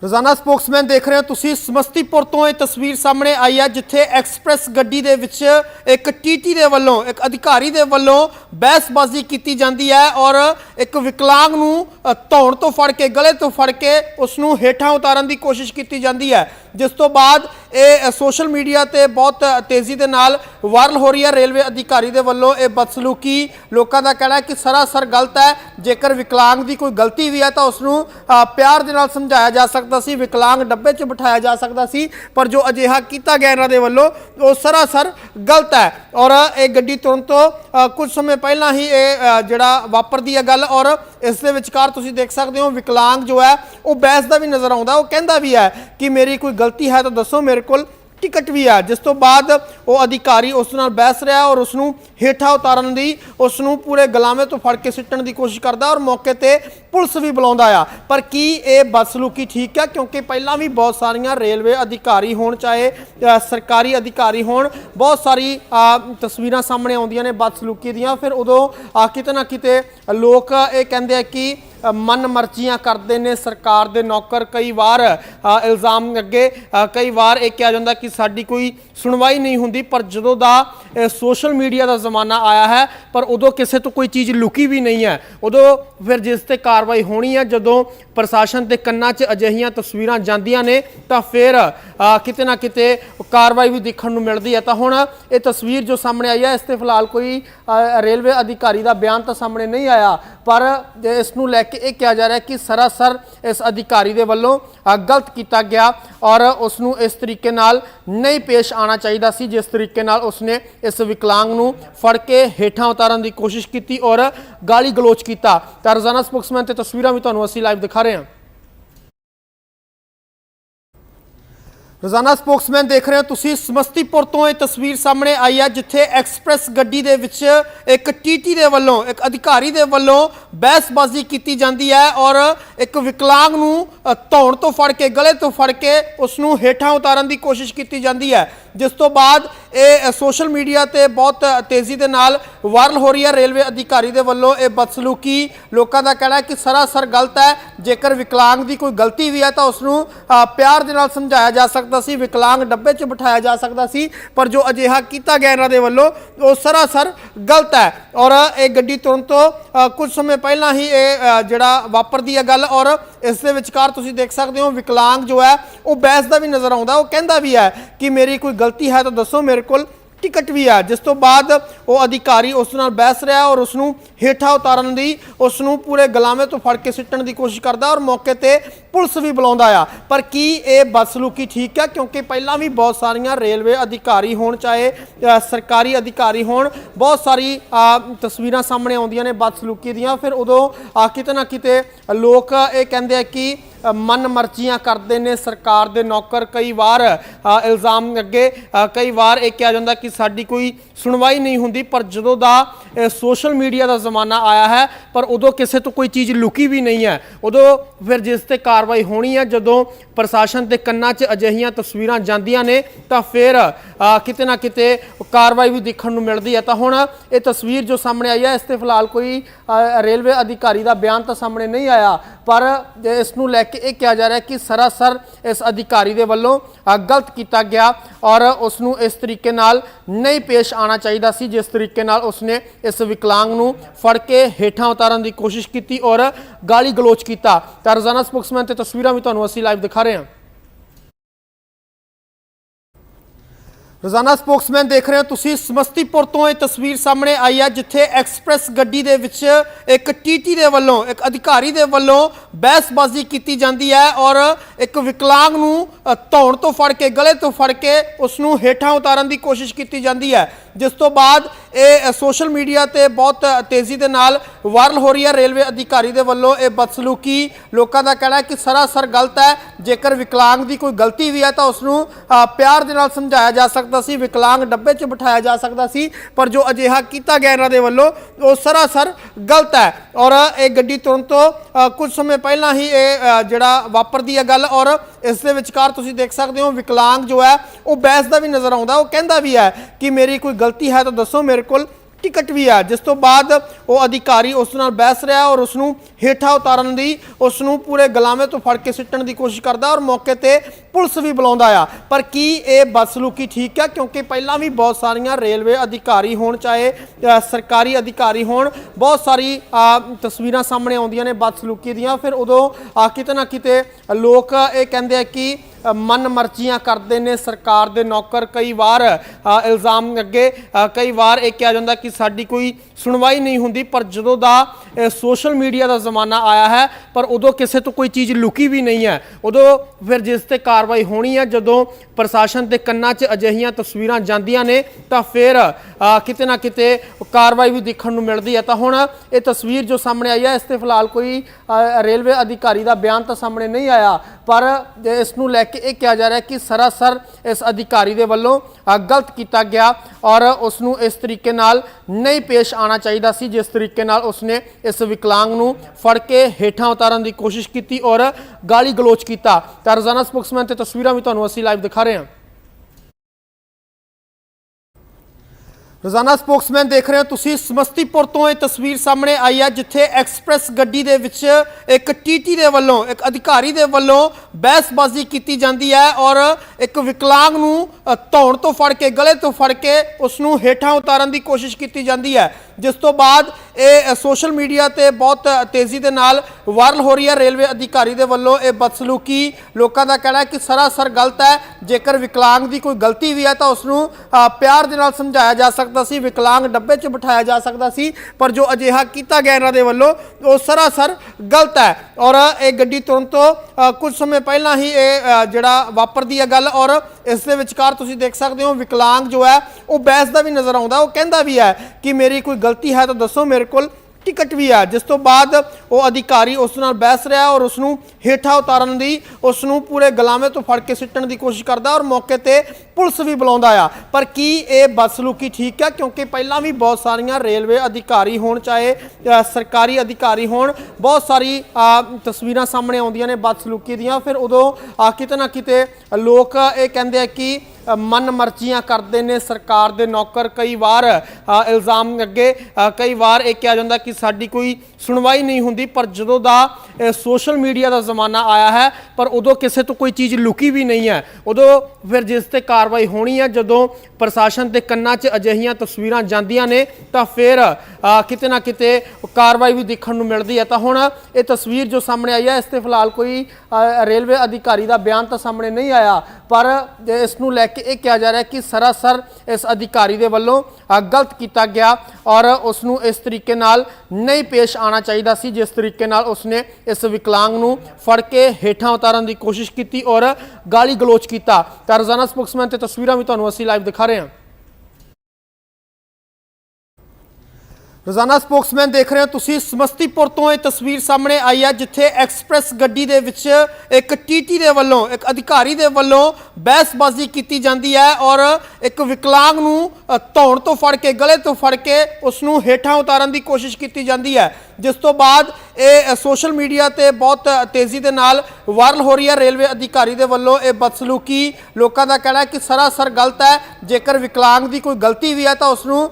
ਰੋਜ਼ਾਨਾ ਸਪੋਕਸਮੈਨ ਦੇਖ ਰਹੇ ਹੋ ਤੁਸੀਂ ਸਮਸਤੀਪੁਰ ਤੋਂ ਇਹ ਤਸਵੀਰ ਸਾਹਮਣੇ ਆਈ ਹੈ ਜਿੱਥੇ ਐਕਸਪ੍ਰੈਸ ਗੱਡੀ ਦੇ ਵਿੱਚ ਇੱਕ ਟੀਟੀ ਦੇ ਵੱਲੋਂ, ਇੱਕ ਅਧਿਕਾਰੀ ਦੇ ਵੱਲੋਂ ਬਹਿਸਬਾਜ਼ੀ ਕੀਤੀ ਜਾਂਦੀ ਹੈ ਔਰ ਇੱਕ ਵਿਕਲਾਂਗ ਨੂੰ ਅ, ਧੌਣ ਤੋਂ ਫੜ ਕੇ ਗਲੇ ਤੋਂ ਫੜ ਕੇ ਉਸ ਨੂੰ ਹੇਠਾਂ ਉਤਾਰਨ ਦੀ ਕੋਸ਼ਿਸ਼ ਕੀਤੀ ਜਾਂਦੀ ਹੈ। ਜਿਸ ਤੋਂ ਬਾਅਦ ਇਹ ਸੋਸ਼ਲ ਮੀਡੀਆ ਤੇ ਬਹੁਤ ਤੇਜ਼ੀ ਦੇ ਨਾਲ ਵਾਇਰਲ ਹੋ ਰਹੀ ਹੈ। ਰੇਲਵੇ ਅਧਿਕਾਰੀ ਦੇ ਵੱਲੋਂ ਇਹ ਬਦਸਲੂਕੀ ਲੋਕਾਂ ਦਾ ਕਹਿਣਾ ਹੈ ਕਿ ਸਰਾਸਰ ਗਲਤ ਹੈ। ਜੇਕਰ ਵਿਕਲਾਂਗ ਦੀ ਕੋਈ ਗਲਤੀ ਵੀ ਹੈ ਤਾਂ ਉਸ ਨੂੰ ਅ, ਪਿਆਰ ਦੇ ਨਾਲ ਸਮਝਾਇਆ ਜਾ ਸਕਦਾ ਸੀ ਵਿਕਲਾਂਗ ਡੱਬੇ 'ਚ ਬਿਠਾਇਆ ਜਾ ਸਕਦਾ ਸੀ। ਪਰ ਜੋ ਅਜਿਹਾ ਕੀਤਾ ਗਿਆ ਇਹਨਾਂ ਦੇ ਵੱਲੋਂ ਉਹ ਸਰਾਸਰ ਗਲਤ ਹੈ। ਔਰ ਇਹ ਗੱਡੀ ਤੁਰਨ ਤੋਂ ਅ, ਕੁਝ ਸਮੇਂ ਪਹਿਲਾਂ ਹੀ ਇਹ ਅ, ਜਿਹੜਾ ਵਾਪਰਦੀ ਹੈ ਗੱਲ ਔਰ ਇਸ ਦੇ ਵਿਚਕਾਰ ਤੁਸੀਂ ਦੇਖ ਸਕਦੇ ਹੋ ਵਿਕਲਾਂਗ ਜੋ ਹੈ, ਉਹ ਬਹਿਸ ਵੀ ਨਜ਼ਰ ਆਉਂਦਾ, ਉਹ ਕਹਿੰਦਾ ਵੀ ਹੈ ਕਿ ਮੇਰੀ ਕੋਈ ਗਲਤੀ ਹੈ ਤਾਂ ਦੱਸੋ ਮੇਰੇ ਕੋਲ ਟਿਕਟ ਵੀ ਆ ਜਿਸ ਤੋਂ ਬਾਅਦ ਉਹ ਅਧਿਕਾਰੀ ਉਸ ਨਾਲ ਬਹਿਸ ਰਿਹਾ ਔਰ ਉਸ ਨੂੰ ਹੇਠਾਂ ਉਤਾਰਨ ਦੀ ਉਸ ਨੂੰ ਪੂਰੇ ਗਲਾਮੇ ਤੋਂ ਫੜ ਕੇ ਸਿੱਟਣ ਦੀ ਕੋਸ਼ਿਸ਼ ਕਰਦਾ ਔਰ ਮੌਕੇ ਤੇ ਪੁਲਿਸ ਵੀ ਬੁਲਾਉਂਦਾ ਆ। ਪਰ ਕੀ ਇਹ ਬਦਸਲੂਕੀ ਠੀਕ ਹੈ ਕਿਉਂਕਿ ਪਹਿਲਾਂ ਵੀ ਬਹੁਤ ਸਾਰੀਆਂ ਰੇਲਵੇ ਅਧਿਕਾਰੀ ਹੋਣ, ਚਾਹੇ ਸਰਕਾਰੀ ਅਧਿਕਾਰੀ ਹੋਣ, ਬਹੁਤ ਸਾਰੀ ਤਸਵੀਰਾਂ ਸਾਹਮਣੇ ਆਉਂਦੀਆਂ ਨੇ ਬਦਸਲੂਕੀ ਦੀਆਂ। ਫਿਰ ਉਦੋਂ ਕਿਤੇ ਨਾ ਕਿਤੇ ਲੋਕ ਇਹ ਕਹਿੰਦੇ ਆ ਕਿ ਮਨ ਮਰਜ਼ੀਆਂ ਕਰਦੇ ਨੇ ਸਰਕਾਰ ਦੇ ਨੌਕਰ। ਕਈ ਵਾਰ ਇਲਜ਼ਾਮ ਅੱਗੇ ਕਈ ਵਾਰ ਇਹ ਕਿਹਾ ਜਾਂਦਾ ਕਿ ਸਾਡੀ ਕੋਈ ਸੁਣਵਾਈ ਨਹੀਂ ਹੁੰਦੀ। ਪਰ ਜਦੋਂ ਦਾ ਸੋਸ਼ਲ ਮੀਡੀਆ ਦਾ ਜ਼ਮਾਨਾ ਆਇਆ ਹੈ, ਪਰ ਉਦੋਂ ਕਿਸੇ ਤੋਂ ਕੋਈ ਚੀਜ਼ ਲੁਕੀ ਵੀ ਨਹੀਂ ਹੈ। ਉਦੋਂ ਫਿਰ ਜਿਸ ਤੇ ਕਾਰਵਾਈ ਹੋਣੀ ਹੈ ਜਦੋਂ ਪ੍ਰਸ਼ਾਸਨ ਦੇ ਕੰਨਾਂ 'ਚ ਅਜਿਹੀਆਂ ਤਸਵੀਰਾਂ ਜਾਂਦੀਆਂ ਨੇ, ਤਾਂ ਫਿਰ ਕਿਤੇ ਨਾ ਕਿਤੇ ਕਾਰਵਾਈ ਵੀ ਦੇਖਣ ਨੂੰ ਮਿਲਦੀ ਹੈ ਤਾਂ ਹੁਣ ਇਹ ਤਸਵੀਰ ਜੋ ਸਾਹਮਣੇ ਆਈ ਹੈ ਇਸ ਤੇ ਫਿਲਹਾਲ ਕੋਈ ਰੇਲਵੇ ਅਧਿਕਾਰੀ ਦਾ ਬਿਆਨ ਤਾਂ ਸਾਹਮਣੇ ਨਹੀਂ ਆਇਆ। ਪਰ ਇਸ ਨੂੰ ਲੈ ਕੇ ਇਹ ਕਿਹਾ ਜਾ ਰਿਹਾ ਕਿ ਸਰਾਸਰ ਇਸ ਅਧਿਕਾਰੀ ਦੇ ਵੱਲੋਂ ਗਲਤ ਕੀਤਾ ਗਿਆ ਔਰ ਉਸ ਨੂੰ ਇਸ ਤਰੀਕੇ ਨਾਲ ਨਹੀਂ ਪੇਸ਼ ਆਣਾ ਚਾਹੀਦਾ ਸੀ, ਜਿਸ ਤਰੀਕੇ ਨਾਲ ਉਸਨੇ ਇਸ ਵਿਕਲਾਂਗ ਨੂੰ ਫੜ ਕੇ ਹੇਠਾਂ ਉਤਾਰਨ ਦੀ ਕੋਸ਼ਿਸ਼ ਕੀਤੀ ਔਰ ਗਾਲੀ ਗਲੋਚ ਕੀਤਾ। ਤਾਂ ਰੋਜ਼ਾਨਾ ਸਪੋਕਸਮੈਨ ਤੇ ਤਸਵੀਰਾਂ ਵੀ ਤੁਹਾਨੂੰ ਅਸੀਂ ਲਾਈਵ ਦਿਖਾ ਰਹੇ ਹਾਂ। ਰੋਜ਼ਾਨਾ ਸਪੋਕਸਮੈਨ ਦੇਖ ਰਹੇ ਹੋ, ਤੁਸੀਂ ਸਮਸਤੀਪੁਰ ਤੋਂ ਇਹ ਤਸਵੀਰ ਸਾਹਮਣੇ ਆਈ ਹੈ ਜਿੱਥੇ ਐਕਸਪ੍ਰੈਸ ਗੱਡੀ ਦੇ ਵਿੱਚ ਇੱਕ ਟੀਟੀ ਦੇ ਵੱਲੋਂ, ਇੱਕ ਅਧਿਕਾਰੀ ਦੇ ਵੱਲੋਂ ਬਹਿਸਬਾਜ਼ੀ ਕੀਤੀ ਜਾਂਦੀ ਹੈ ਔਰ ਇੱਕ ਵਿਕਲਾਂਗ ਨੂੰ ਧੌਣ ਤੋਂ ਫੜ ਕੇ, ਗਲੇ ਤੋਂ ਫੜ ਕੇ ਉਸ ਨੂੰ ਹੇਠਾਂ ਉਤਾਰਨ ਦੀ ਕੋਸ਼ਿਸ਼ ਕੀਤੀ ਜਾਂਦੀ ਹੈ। ਜਿਸ ਤੋਂ ਬਾਅਦ ਇਹ ਸੋਸ਼ਲ ਮੀਡੀਆ ਤੇ ਬਹੁਤ ਤੇਜ਼ੀ ਦੇ ਨਾਲ ਵਾਇਰਲ ਹੋ ਰਹੀ ਹੈ। ਰੇਲਵੇ ਅਧਿਕਾਰੀ ਦੇ ਵੱਲੋਂ ਇਹ ਬਦਸਲੂਕੀ ਲੋਕਾਂ ਦਾ ਕਹਿਣਾ ਹੈ ਕਿ ਸਰਾਸਰ ਗਲਤ ਹੈ। ਜੇਕਰ ਵਿਕਲਾਂਗ ਦੀ ਕੋਈ ਗਲਤੀ ਵੀ ਹੈ ਤਾਂ ਉਸ ਨੂੰ ਪਿਆਰ ਦੇ ਨਾਲ ਸਮਝਾਇਆ ਜਾ ਸਕਦਾ ਸੀ, ਵਿਕਲਾਂਗ ਡੱਬੇ 'ਚ ਬਿਠਾਇਆ ਜਾ ਸਕਦਾ ਸੀ। ਪਰ ਜੋ ਅਜਿਹਾ ਕੀਤਾ ਗਿਆ ਇਹਨਾਂ ਦੇ ਵੱਲੋਂ, ਉਹ ਸਰਾਸਰ ਗਲਤ ਹੈ। ਔਰ ਇਹ ਗੱਡੀ ਤੁਰੰਤ ਤੋਂ ਕੁਝ ਸਮੇਂ ਪਹਿਲਾਂ ਹੀ ਇਹ ਜਿਹੜਾ ਵਾਪਰਦੀ ਹੈ ਗੱਲ ਔਰ ਇਸ ਦੇ ਵਿਚਕਾਰ ਤੁਸੀਂ ਦੇਖ ਸਕਦੇ ਹੋ ਵਿਕਲਾਂਗ ਜੋ ਹੈ, ਉਹ ਬਹਿਸ ਵੀ ਨਜ਼ਰ ਆਉਂਦਾ, ਉਹ ਕਹਿੰਦਾ ਵੀ ਹੈ ਕਿ ਮੇਰੀ ਕੋਈ ਗਲਤੀ ਹੈ ਤਾਂ ਦੱਸੋ ਮੇਰੇ ਕੋਲ ਟਿਕਟ ਵੀ ਆ ਜਿਸ ਤੋਂ ਬਾਅਦ ਉਹ ਅਧਿਕਾਰੀ ਉਸ ਨਾਲ ਬਹਿਸ ਰਿਹਾ ਔਰ ਉਸ ਨੂੰ ਹੇਠਾਂ ਉਤਾਰਨ ਦੀ ਉਸ ਨੂੰ ਪੂਰੇ ਗਲਾਮੇ ਤੋਂ ਫੜ ਕੇ ਸਿੱਟਣ ਦੀ ਕੋਸ਼ਿਸ਼ ਕਰਦਾ ਔਰ ਮੌਕੇ ਤੇ ਪੁਲਿਸ ਵੀ ਬੁਲਾਉਂਦਾ ਆ। ਪਰ ਕੀ ਇਹ ਬਦਸਲੂਕੀ ਠੀਕ ਹੈ ਕਿਉਂਕਿ ਪਹਿਲਾਂ ਵੀ ਬਹੁਤ ਸਾਰੀਆਂ ਰੇਲਵੇ ਅਧਿਕਾਰੀ ਹੋਣ ਚਾਹੇ ਅ, ਸਰਕਾਰੀ ਅਧਿਕਾਰੀ ਹੋਣ ਬਹੁਤ ਸਾਰੀ ਅ, ਤਸਵੀਰਾਂ ਸਾਹਮਣੇ ਆਉਂਦੀਆਂ ਨੇ ਬਦਸਲੂਕੀ ਦੀਆਂ। ਫਿਰ ਉਦੋਂ ਅ, ਕਿਤੇ ਨਾ ਕਿਤੇ ਲੋਕ ਇਹ ਕਹਿੰਦੇ ਆ ਕਿ ਅ, ਮਨ ਮਰਜ਼ੀਆਂ ਕਰਦੇ ਨੇ ਸਰਕਾਰ ਦੇ ਨੌਕਰ। ਕਈ ਵਾਰ ਅ, ਇਲਜ਼ਾਮ ਅੱਗੇ ਅ, ਕਈ ਵਾਰ ਇਹ ਕਿਹਾ ਜਾਂਦਾ ਕਿ ਸਾਡੀ ਕੋਈ ਸੁਣਵਾਈ ਨਹੀਂ ਹੁੰਦੀ। ਪਰ ਜਦੋਂ ਦਾ ਸੋਸ਼ਲ ਮੀਡੀਆ ਦਾ ਜ਼ਮਾਨਾ ਆਇਆ ਹੈ ਪਰ ਉਦੋਂ ਕਿਸੇ ਤੋਂ ਕੋਈ ਚੀਜ਼ ਲੁਕੀ ਵੀ ਨਹੀਂ ਹੈ। ਉਦੋਂ ਫਿਰ ਜਿਸ ਤੇ ਕਾਰਵਾਈ ਕਾਰਵਾਈ ਹੋਣੀ ਹੈ ਜਦੋਂ ਪ੍ਰਸ਼ਾਸਨ ਦੇ ਕੰਨਾਂ 'ਚ ਅਜਿਹੀਆਂ ਤਸਵੀਰਾਂ ਜਾਂਦੀਆਂ ਨੇ ਤਾਂ ਫਿਰ ਅ, ਕਿਤੇ ਨਾ ਕਿਤੇ ਕਾਰਵਾਈ ਵੀ ਦੇਖਣ ਨੂੰ ਮਿਲਦੀ ਹੈ ਤਾਂ ਹੁਣ ਇਹ ਤਸਵੀਰ ਜੋ ਸਾਹਮਣੇ ਆਈ ਹੈ ਇਸ ਤੇ ਫਿਲਹਾਲ ਕੋਈ ਅ, ਰੇਲਵੇ ਅਧਿਕਾਰੀ ਦਾ ਬਿਆਨ ਤਾਂ ਸਾਹਮਣੇ ਨਹੀਂ ਆਇਆ। ਪਰ ਇਸ ਨੂੰ ਲੈ ਕੇ ਇਹ ਕਿਹਾ ਜਾ ਰਿਹਾ ਕਿ ਸਰਾਸਰ ਇਸ ਅਧਿਕਾਰੀ ਦੇ ਵੱਲੋਂ ਗਲਤ ਕੀਤਾ ਗਿਆ ਔਰ ਉਸ ਨੂੰ ਇਸ ਤਰੀਕੇ ਨਾਲ ਨਹੀਂ ਪੇਸ਼ ਆਣਾ ਚਾਹੀਦਾ ਸੀ, ਜਿਸ ਤਰੀਕੇ ਨਾਲ ਉਸਨੇ ਇਸ ਵਿਕਲਾਂਗ ਨੂੰ ਫੜ ਕੇ ਹੇਠਾਂ ਉਤਾਰਨ ਦੀ ਕੋਸ਼ਿਸ਼ ਕੀਤੀ ਔਰ ਗਾਲੀ ਗਲੋਚ ਕੀਤਾ। ਤਾਂ ਰੋਜ਼ਾਨਾ ਸਪੋਕਸਮੈਨ ਤੇ ਤਸਵੀਰਾਂ ਵੀ ਤੁਹਾਨੂੰ ਅਸੀਂ ਲਾਈਵ ਦਿਖਾ ਰਹੇ ਹਾਂ। ਰੋਜ਼ਾਨਾ ਸਪੋਕਸਮੈਨ ਦੇਖ ਰਹੇ ਹੋ ਤੁਸੀਂ ਸਮਸਤੀਪੁਰ ਤੋਂ ਇਹ ਤਸਵੀਰ ਸਾਹਮਣੇ ਆਈ ਹੈ ਜਿੱਥੇ ਐਕਸਪ੍ਰੈਸ ਗੱਡੀ ਦੇ ਵਿੱਚ ਇੱਕ ਟੀਟੀ ਦੇ ਵੱਲੋਂ ਇੱਕ ਅਧਿਕਾਰੀ ਦੇ ਵੱਲੋਂ ਬਹਿਸਬਾਜ਼ੀ ਕੀਤੀ ਜਾਂਦੀ ਹੈ ਔਰ ਇੱਕ ਵਿਕਲਾਂਗ ਨੂੰ ਅ, ਧੌਣ ਤੋਂ ਫੜ ਕੇ ਗਲੇ ਤੋਂ ਫੜ ਕੇ ਉਸ ਨੂੰ ਹੇਠਾਂ ਉਤਾਰਨ ਦੀ ਕੋਸ਼ਿਸ਼ ਕੀਤੀ ਜਾਂਦੀ ਹੈ। ਜਿਸ ਤੋਂ ਬਾਅਦ ਇਹ ਸੋਸ਼ਲ ਮੀਡੀਆ ਤੇ ਬਹੁਤ ਤੇਜ਼ੀ ਦੇ ਨਾਲ ਵਾਇਰਲ ਹੋ ਰਹੀ ਹੈ। ਰੇਲਵੇ ਅਧਿਕਾਰੀ ਦੇ ਵੱਲੋਂ ਇਹ ਬਦਸਲੂਕੀ ਲੋਕਾਂ ਦਾ ਕਹਿਣਾ ਹੈ ਕਿ ਸਰਾਸਰ ਗਲਤ ਹੈ। ਜੇਕਰ ਵਿਕਲਾਂਗ ਦੀ ਕੋਈ ਗਲਤੀ ਵੀ ਹੈ ਤਾਂ ਉਸ ਨੂੰ ਪਿਆਰ ਦੇ ਨਾਲ ਸਮਝਾਇਆ ਜਾ ਸਕਦਾ ਸੀ, ਵਿਕਲਾਂਗ ਡੱਬੇ 'ਚ ਬਿਠਾਇਆ ਜਾ ਸਕਦਾ ਸੀ। ਪਰ ਜੋ ਅਜਿਹਾ ਕੀਤਾ ਗਿਆ ਇਹਨਾਂ ਦੇ ਵੱਲੋਂ, ਉਹ ਸਰਾਸਰ ਗਲਤ ਹੈ। ਔਰ ਇਹ ਗੱਡੀ ਤੁਰਨ ਤੋਂ ਕੁਝ ਸਮੇਂ ਪਹਿਲਾਂ ਹੀ ਇਹ ਜਿਹੜਾ ਵਾਪਰਦੀ ਹੈ ਗੱਲ ਔਰ ਇਸ ਦੇ ਵਿਚਕਾਰ ਤੁਸੀਂ ਦੇਖ ਸਕਦੇ ਹੋ ਵਿਕਲਾਂਗ ਜੋ ਹੈ, ਉਹ ਬਹਿਸ ਦਾ ਵੀ ਨਜ਼ਰ ਆਉਂਦਾ। ਉਹ ਕਹਿੰਦਾ ਵੀ ਹੈ ਕਿ ਮੇਰੀ ਕੋਈ ਗਲਤੀ ਹੈ ਤਾਂ ਦੱਸੋ ਮੇਰੇ ਕੋਲ ਟਿਕਟ ਵੀ ਹੈ, ਜਿਸ ਤੋਂ ਬਾਅਦ ਉਹ ਅਧਿਕਾਰੀ ਉਸ ਨਾਲ ਬਹਿਸ ਰਿਹਾ ਔਰ ਉਸ ਨੂੰ ਹੇਠਾਂ ਉਤਾਰਨ ਦੀ ਉਸ ਨੂੰ ਪੂਰੇ ਗਲਾਮੇ ਤੋਂ ਫੜ ਕੇ ਸਿੱਟਣ ਦੀ ਕੋਸ਼ਿਸ਼ ਕਰਦਾ ਔਰ ਮੌਕੇ ਤੇ ਪੁਲਿਸ ਵੀ ਬੁਲਾਉਂਦਾ ਆ। ਪਰ ਕੀ ਇਹ ਬਦਸਲੂਕੀ ਠੀਕ ਹੈ? ਕਿਉਂਕਿ ਪਹਿਲਾਂ ਵੀ ਬਹੁਤ ਸਾਰੀਆਂ ਰੇਲਵੇ ਅਧਿਕਾਰੀ ਹੋਣ, ਚਾਹੇ ਸਰਕਾਰੀ ਅਧਿਕਾਰੀ ਹੋਣ, ਬਹੁਤ ਸਾਰੀ ਤਸਵੀਰਾਂ ਸਾਹਮਣੇ ਆਉਂਦੀਆਂ ਨੇ ਬਦਸਲੂਕੀ ਦੀਆਂ। ਫਿਰ ਉਦੋਂ ਕਿਤੇ ਨਾ ਕਿਤੇ ਲੋਕ ਇਹ ਕਹਿੰਦੇ ਆ ਕਿ ਮਨ ਮਰਜ਼ੀਆਂ ਕਰਦੇ ਨੇ, ਸਰਕਾਰ ਦੇ ਨੌਕਰ ਕਈ ਵਾਰ ਇਲਜ਼ਾਮ ਅੱਗੇ ਕਈ ਵਾਰ ਇਹ ਕਿਹਾ ਜਾਂਦਾ ਕਿ ਸਾਡੀ ਕੋਈ ਸੁਣਵਾਈ ਨਹੀਂ ਹੁੰਦੀ, ਪਰ ਜਦੋਂ ਦਾ ਸੋਸ਼ਲ ਮੀਡੀਆ ਦਾ ਜ਼ਮਾਨਾ ਆਇਆ ਹੈ, ਪਰ ਉਦੋਂ ਕਿਸੇ ਤੋਂ ਕੋਈ ਚੀਜ਼ ਲੁਕੀ ਵੀ ਨਹੀਂ ਹੈ। ਉਦੋਂ ਫਿਰ ਜਿਸ ਤੇ ਕਾਰਵਾਈ ਹੋਣੀ ਹੈ, ਜਦੋਂ ਪ੍ਰਸ਼ਾਸਨ ਦੇ ਕੰਨਾਂ 'ਚ ਅਜਿਹੀਆਂ ਤਸਵੀਰਾਂ ਜਾਂਦੀਆਂ ਨੇ, ਤਾਂ ਫਿਰ ਕਿਤੇ ਨਾ ਕਿਤੇ ਕਾਰਵਾਈ ਵੀ ਦੇਖਣ ਨੂੰ ਮਿਲਦੀ ਹੈ। ਤਾਂ ਹੁਣ ਇਹ ਤਸਵੀਰ ਜੋ ਸਾਹਮਣੇ ਆਈ ਹੈ, ਇਸ ਤੇ ਫਿਲਹਾਲ ਕੋਈ ਰੇਲਵੇ ਅਧਿਕਾਰੀ ਦਾ ਬਿਆਨ ਤਾਂ ਸਾਹਮਣੇ ਨਹੀਂ ਆਇਆ, ਪਰ ਇਸ ਨੂੰ ਲੈ ਕੇ ਇਹ ਕਿਹਾ ਜਾ ਰਿਹਾ ਕਿ ਸਰਾਸਰ ਇਸ ਅਧਿਕਾਰੀ ਦੇ ਵੱਲੋਂ ਗਲਤ ਕੀਤਾ ਗਿਆ ਔਰ ਉਸ ਨੂੰ ਇਸ ਤਰੀਕੇ ਨਾਲ ਨਹੀਂ ਪੇਸ਼ ਆਣਾ ਚਾਹੀਦਾ ਸੀ, ਜਿਸ ਤਰੀਕੇ ਨਾਲ ਉਸਨੇ ਇਸ ਵਿਕਲਾਂਗ ਨੂੰ ਫੜ ਕੇ ਹੇਠਾਂ ਉਤਾਰਨ ਦੀ ਕੋਸ਼ਿਸ਼ ਕੀਤੀ ਔਰ ਗਾਲੀ ਗਲੋਚ ਕੀਤਾ। ਤਾਂ ਰੋਜ਼ਾਨਾ ਸਪੋਕਸਮੈਨ ਤੇ ਤਸਵੀਰਾਂ ਵੀ ਤੁਹਾਨੂੰ ਅਸੀਂ ਲਾਈਵ ਦਿਖਾ ਰਹੇ ਹਾਂ। ਰੋਜ਼ਾਨਾ ਸਪੋਕਸਮੈਨ ਦੇਖ ਰਹੇ ਹੋ ਤੁਸੀਂ ਸਮਸਤੀਪੁਰ ਤੋਂ ਇਹ ਤਸਵੀਰ ਸਾਹਮਣੇ ਆਈ ਹੈ ਜਿੱਥੇ ਐਕਸਪ੍ਰੈਸ ਗੱਡੀ ਦੇ ਵਿੱਚ ਇੱਕ ਟੀਟੀ ਦੇ ਵੱਲੋਂ, ਇੱਕ ਅਧਿਕਾਰੀ ਦੇ ਵੱਲੋਂ ਬਹਿਸਬਾਜ਼ੀ ਕੀਤੀ ਜਾਂਦੀ ਹੈ ਔਰ ਇੱਕ ਵਿਕਲਾਂਗ ਨੂੰ ਧੌਣ ਤੋਂ ਫੜ ਕੇ, ਗਲੇ ਤੋਂ ਫੜ ਕੇ ਉਸ ਨੂੰ ਹੇਠਾਂ ਉਤਾਰਨ ਦੀ ਕੋਸ਼ਿਸ਼ ਕੀਤੀ ਜਾਂਦੀ ਹੈ। ਜਿਸ ਤੋਂ ਬਾਅਦ ਇਹ ਸੋਸ਼ਲ ਮੀਡੀਆ ਤੇ ਬਹੁਤ ਤੇਜ਼ੀ ਦੇ ਨਾਲ ਵਾਇਰਲ ਹੋ ਰਹੀ ਹੈ। ਰੇਲਵੇ ਅਧਿਕਾਰੀ ਦੇ ਵੱਲੋਂ ਇਹ ਬਦਸਲੂਕੀ ਲੋਕਾਂ ਦਾ ਕਹਿਣਾ ਹੈ ਕਿ ਸਰਾਸਰ ਗਲਤ ਹੈ। ਜੇਕਰ ਵਿਕਲਾਂਗ ਦੀ ਕੋਈ ਗਲਤੀ ਵੀ ਹੈ ਤਾਂ ਉਸ ਨੂੰ ਪਿਆਰ ਦੇ ਨਾਲ ਸਮਝਾਇਆ ਜਾ ਸਕਦਾ ਸੀ ਵਿਕਲਾਂਗ ਡੱਬੇ 'ਚ ਬਿਠਾਇਆ ਜਾ ਸਕਦਾ ਸੀ। ਪਰ ਜੋ ਅਜਿਹਾ ਕੀਤਾ ਗਿਆ ਇਹਨਾਂ ਦੇ ਵੱਲੋਂ ਉਹ ਸਰਾਸਰ ਗਲਤ ਹੈ। ਔਰ ਇਹ ਗੱਡੀ ਤੁਰੰਤ ਤੋਂ ਅ, ਕੁਝ ਸਮੇਂ ਪਹਿਲਾਂ ਹੀ ਇਹ ਜਿਹੜਾ ਵਾਪਰਦੀ ਹੈ ਗੱਲ ਔਰ ਇਸ ਦੇ ਵਿਚਕਾਰ ਤੁਸੀਂ ਦੇਖ ਸਕਦੇ ਹੋ ਵਿਕਲਾਂਗ ਜੋ ਹੈ ਉਹ ਬਹਿਸ ਦਾ ਵੀ ਨਜ਼ਰ ਆਉਂਦਾ। ਉਹ ਕਹਿੰਦਾ ਵੀ ਹੈ ਕਿ ਮੇਰੀ ਕੋਈ ਗਲਤੀ ਹੈ ਤਾਂ ਦੱਸੋ ਮੇਰੇ ਕੋਲ ਟਿਕਟ ਵੀ ਹੈ। ਜਿਸ ਤੋਂ ਬਾਅਦ ਉਹ ਅਧਿਕਾਰੀ ਉਸ ਨਾਲ ਬਹਿਸ ਰਿਹਾ ਔਰ ਉਸ ਨੂੰ ਹੇਠਾਂ ਉਤਾਰਨ ਦੀ ਉਸ ਨੂੰ ਪੂਰੇ ਗਲਾਮੇ ਤੋਂ ਫੜ ਕੇ ਸਿੱਟਣ ਦੀ ਕੋਸ਼ਿਸ਼ ਕਰਦਾ ਔਰ ਮੌਕੇ ਤੇ ਪੁਲਿਸ ਵੀ ਬੁਲਾਉਂਦਾ ਆ। ਪਰ ਕੀ ਇਹ ਬਦਸਲੂਕੀ ਠੀਕ ਆ? ਕਿਉਂਕਿ ਪਹਿਲਾਂ ਵੀ ਬਹੁਤ ਸਾਰੀਆਂ ਰੇਲਵੇ ਅਧਿਕਾਰੀ ਹੋਣ, ਚਾਹੇ ਸਰਕਾਰੀ ਅਧਿਕਾਰੀ ਹੋਣ, ਬਹੁਤ ਸਾਰੀ ਤਸਵੀਰਾਂ ਸਾਹਮਣੇ ਆਉਂਦੀਆਂ ਨੇ ਬਦਸਲੂਕੀ ਦੀਆਂ। ਫਿਰ ਉਦੋਂ ਕਿਤੇ ਨਾ ਕਿਤੇ ਲੋਕ ਇਹ ਕਹਿੰਦੇ ਆ ਕਿ ਮਨ ਮਰਜ਼ੀਆਂ ਕਰਦੇ ਨੇ ਸਰਕਾਰ ਦੇ ਨੌਕਰ। ਕਈ ਵਾਰ ਇਲਜ਼ਾਮ ਅੱਗੇ ਕਈ ਵਾਰ ਇਹ ਕਿਹਾ ਜਾਂਦਾ ਕਿ ਸਾਡੀ ਕੋਈ ਸੁਣਵਾਈ ਨਹੀਂ ਹੁੰਦੀ। ਪਰ ਜਦੋਂ ਦਾ ਸੋਸ਼ਲ ਮੀਡੀਆ ਦਾ ਜ਼ਮਾਨਾ ਆਇਆ ਹੈ, ਪਰ ਉਦੋਂ ਕਿਸੇ ਤੋਂ ਕੋਈ ਚੀਜ਼ ਲੁਕੀ ਵੀ ਨਹੀਂ ਹੈ। ਉਦੋਂ ਫਿਰ ਜਿਸ ਤੇ ਕਾਰਵਾਈ ਹੋਣੀ ਹੈ ਜਦੋਂ ਪ੍ਰਸ਼ਾਸਨ ਦੇ ਕੰਨਾਂ 'ਚ ਅਜਿਹੀਆਂ ਤਸਵੀਰਾਂ ਜਾਂਦੀਆਂ ਨੇ, ਤਾਂ ਫਿਰ ਕਿਤੇ ਨਾ ਕਿਤੇ ਕਾਰਵਾਈ ਵੀ ਦੇਖਣ ਨੂੰ ਮਿਲਦੀ ਹੈ ਤਾਂ ਹੁਣ ਇਹ ਤਸਵੀਰ ਜੋ ਸਾਹਮਣੇ ਆਈ ਹੈ ਇਸ ਤੇ ਫਿਲਹਾਲ ਕੋਈ ਰੇਲਵੇ ਅਧਿਕਾਰੀ ਦਾ ਬਿਆਨ ਤਾਂ ਸਾਹਮਣੇ ਨਹੀਂ ਆਇਆ। ਪਰ ਇਸ ਨੂੰ ਲੈ ਕੇ ਇਹ ਕਿਹਾ ਜਾ ਰਿਹਾ ਕਿ ਸਰਾਸਰ ਇਸ ਅਧਿਕਾਰੀ ਦੇ ਵੱਲੋਂ ਗਲਤ ਕੀਤਾ ਗਿਆ ਔਰ ਉਸ ਨੂੰ ਇਸ ਤਰੀਕੇ ਨਾਲ ਨਹੀਂ ਪੇਸ਼ ਆਣਾ ਚਾਹੀਦਾ ਸੀ, ਜਿਸ ਤਰੀਕੇ ਨਾਲ ਉਸਨੇ ਇਸ ਵਿਕਲਾਂਗ ਨੂੰ ਫੜ ਕੇ ਹੇਠਾਂ ਉਤਾਰਨ ਦੀ ਕੋਸ਼ਿਸ਼ ਕੀਤੀ ਔਰ ਗਾਲੀ ਗਲੋਚ ਕੀਤਾ। ਤਾਂ ਰੋਜ਼ਾਨਾ ਸਪੋਕਸਮੈਨ ਤੇ ਤਸਵੀਰਾਂ ਵੀ ਤੁਹਾਨੂੰ ਅਸੀਂ ਲਾਈਵ ਦਿਖਾ ਰਹੇ ਹਾਂ। ਰੋਜ਼ਾਨਾ ਸਪੋਕਸਮੈਨ ਦੇਖ ਰਹੇ ਹੋ ਤੁਸੀਂ ਸਮਸਤੀਪੁਰ ਤੋਂ ਇਹ ਤਸਵੀਰ ਸਾਹਮਣੇ ਆਈ ਹੈ, ਜਿੱਥੇ ਐਕਸਪ੍ਰੈਸ ਗੱਡੀ ਦੇ ਵਿੱਚ ਇੱਕ ਟੀਟੀ ਦੇ ਵੱਲੋਂ, ਇੱਕ ਅਧਿਕਾਰੀ ਦੇ ਵੱਲੋਂ ਬਹਿਸਬਾਜ਼ੀ ਕੀਤੀ ਜਾਂਦੀ ਹੈ ਔਰ ਇੱਕ ਵਿਕਲਾਂਗ ਨੂੰ ਧੌਣ ਤੋਂ ਫੜ ਕੇ, ਗਲੇ ਤੋਂ ਫੜ ਕੇ ਉਸ ਨੂੰ ਹੇਠਾਂ ਉਤਾਰਨ ਦੀ ਕੋਸ਼ਿਸ਼ ਕੀਤੀ ਜਾਂਦੀ ਹੈ। ਜਿਸ ਤੋਂ ਬਾਅਦ ਇਹ ਸੋਸ਼ਲ ਮੀਡੀਆ ਤੇ ਬਹੁਤ ਤੇਜ਼ੀ ਦੇ ਨਾਲ ਵਾਇਰਲ ਹੋ ਰਹੀ ਹੈ। ਰੇਲਵੇ ਅਧਿਕਾਰੀ ਦੇ ਵੱਲੋਂ ਇਹ ਬਦਸਲੂਕੀ ਲੋਕਾਂ ਦਾ ਕਹਿਣਾ ਹੈ ਕਿ ਸਰਾਸਰ ਗਲਤ ਹੈ। ਜੇਕਰ ਵਿਕਲਾਂਗ ਦੀ ਕੋਈ ਗਲਤੀ ਵੀ ਹੈ ਤਾਂ ਉਸ ਨੂੰ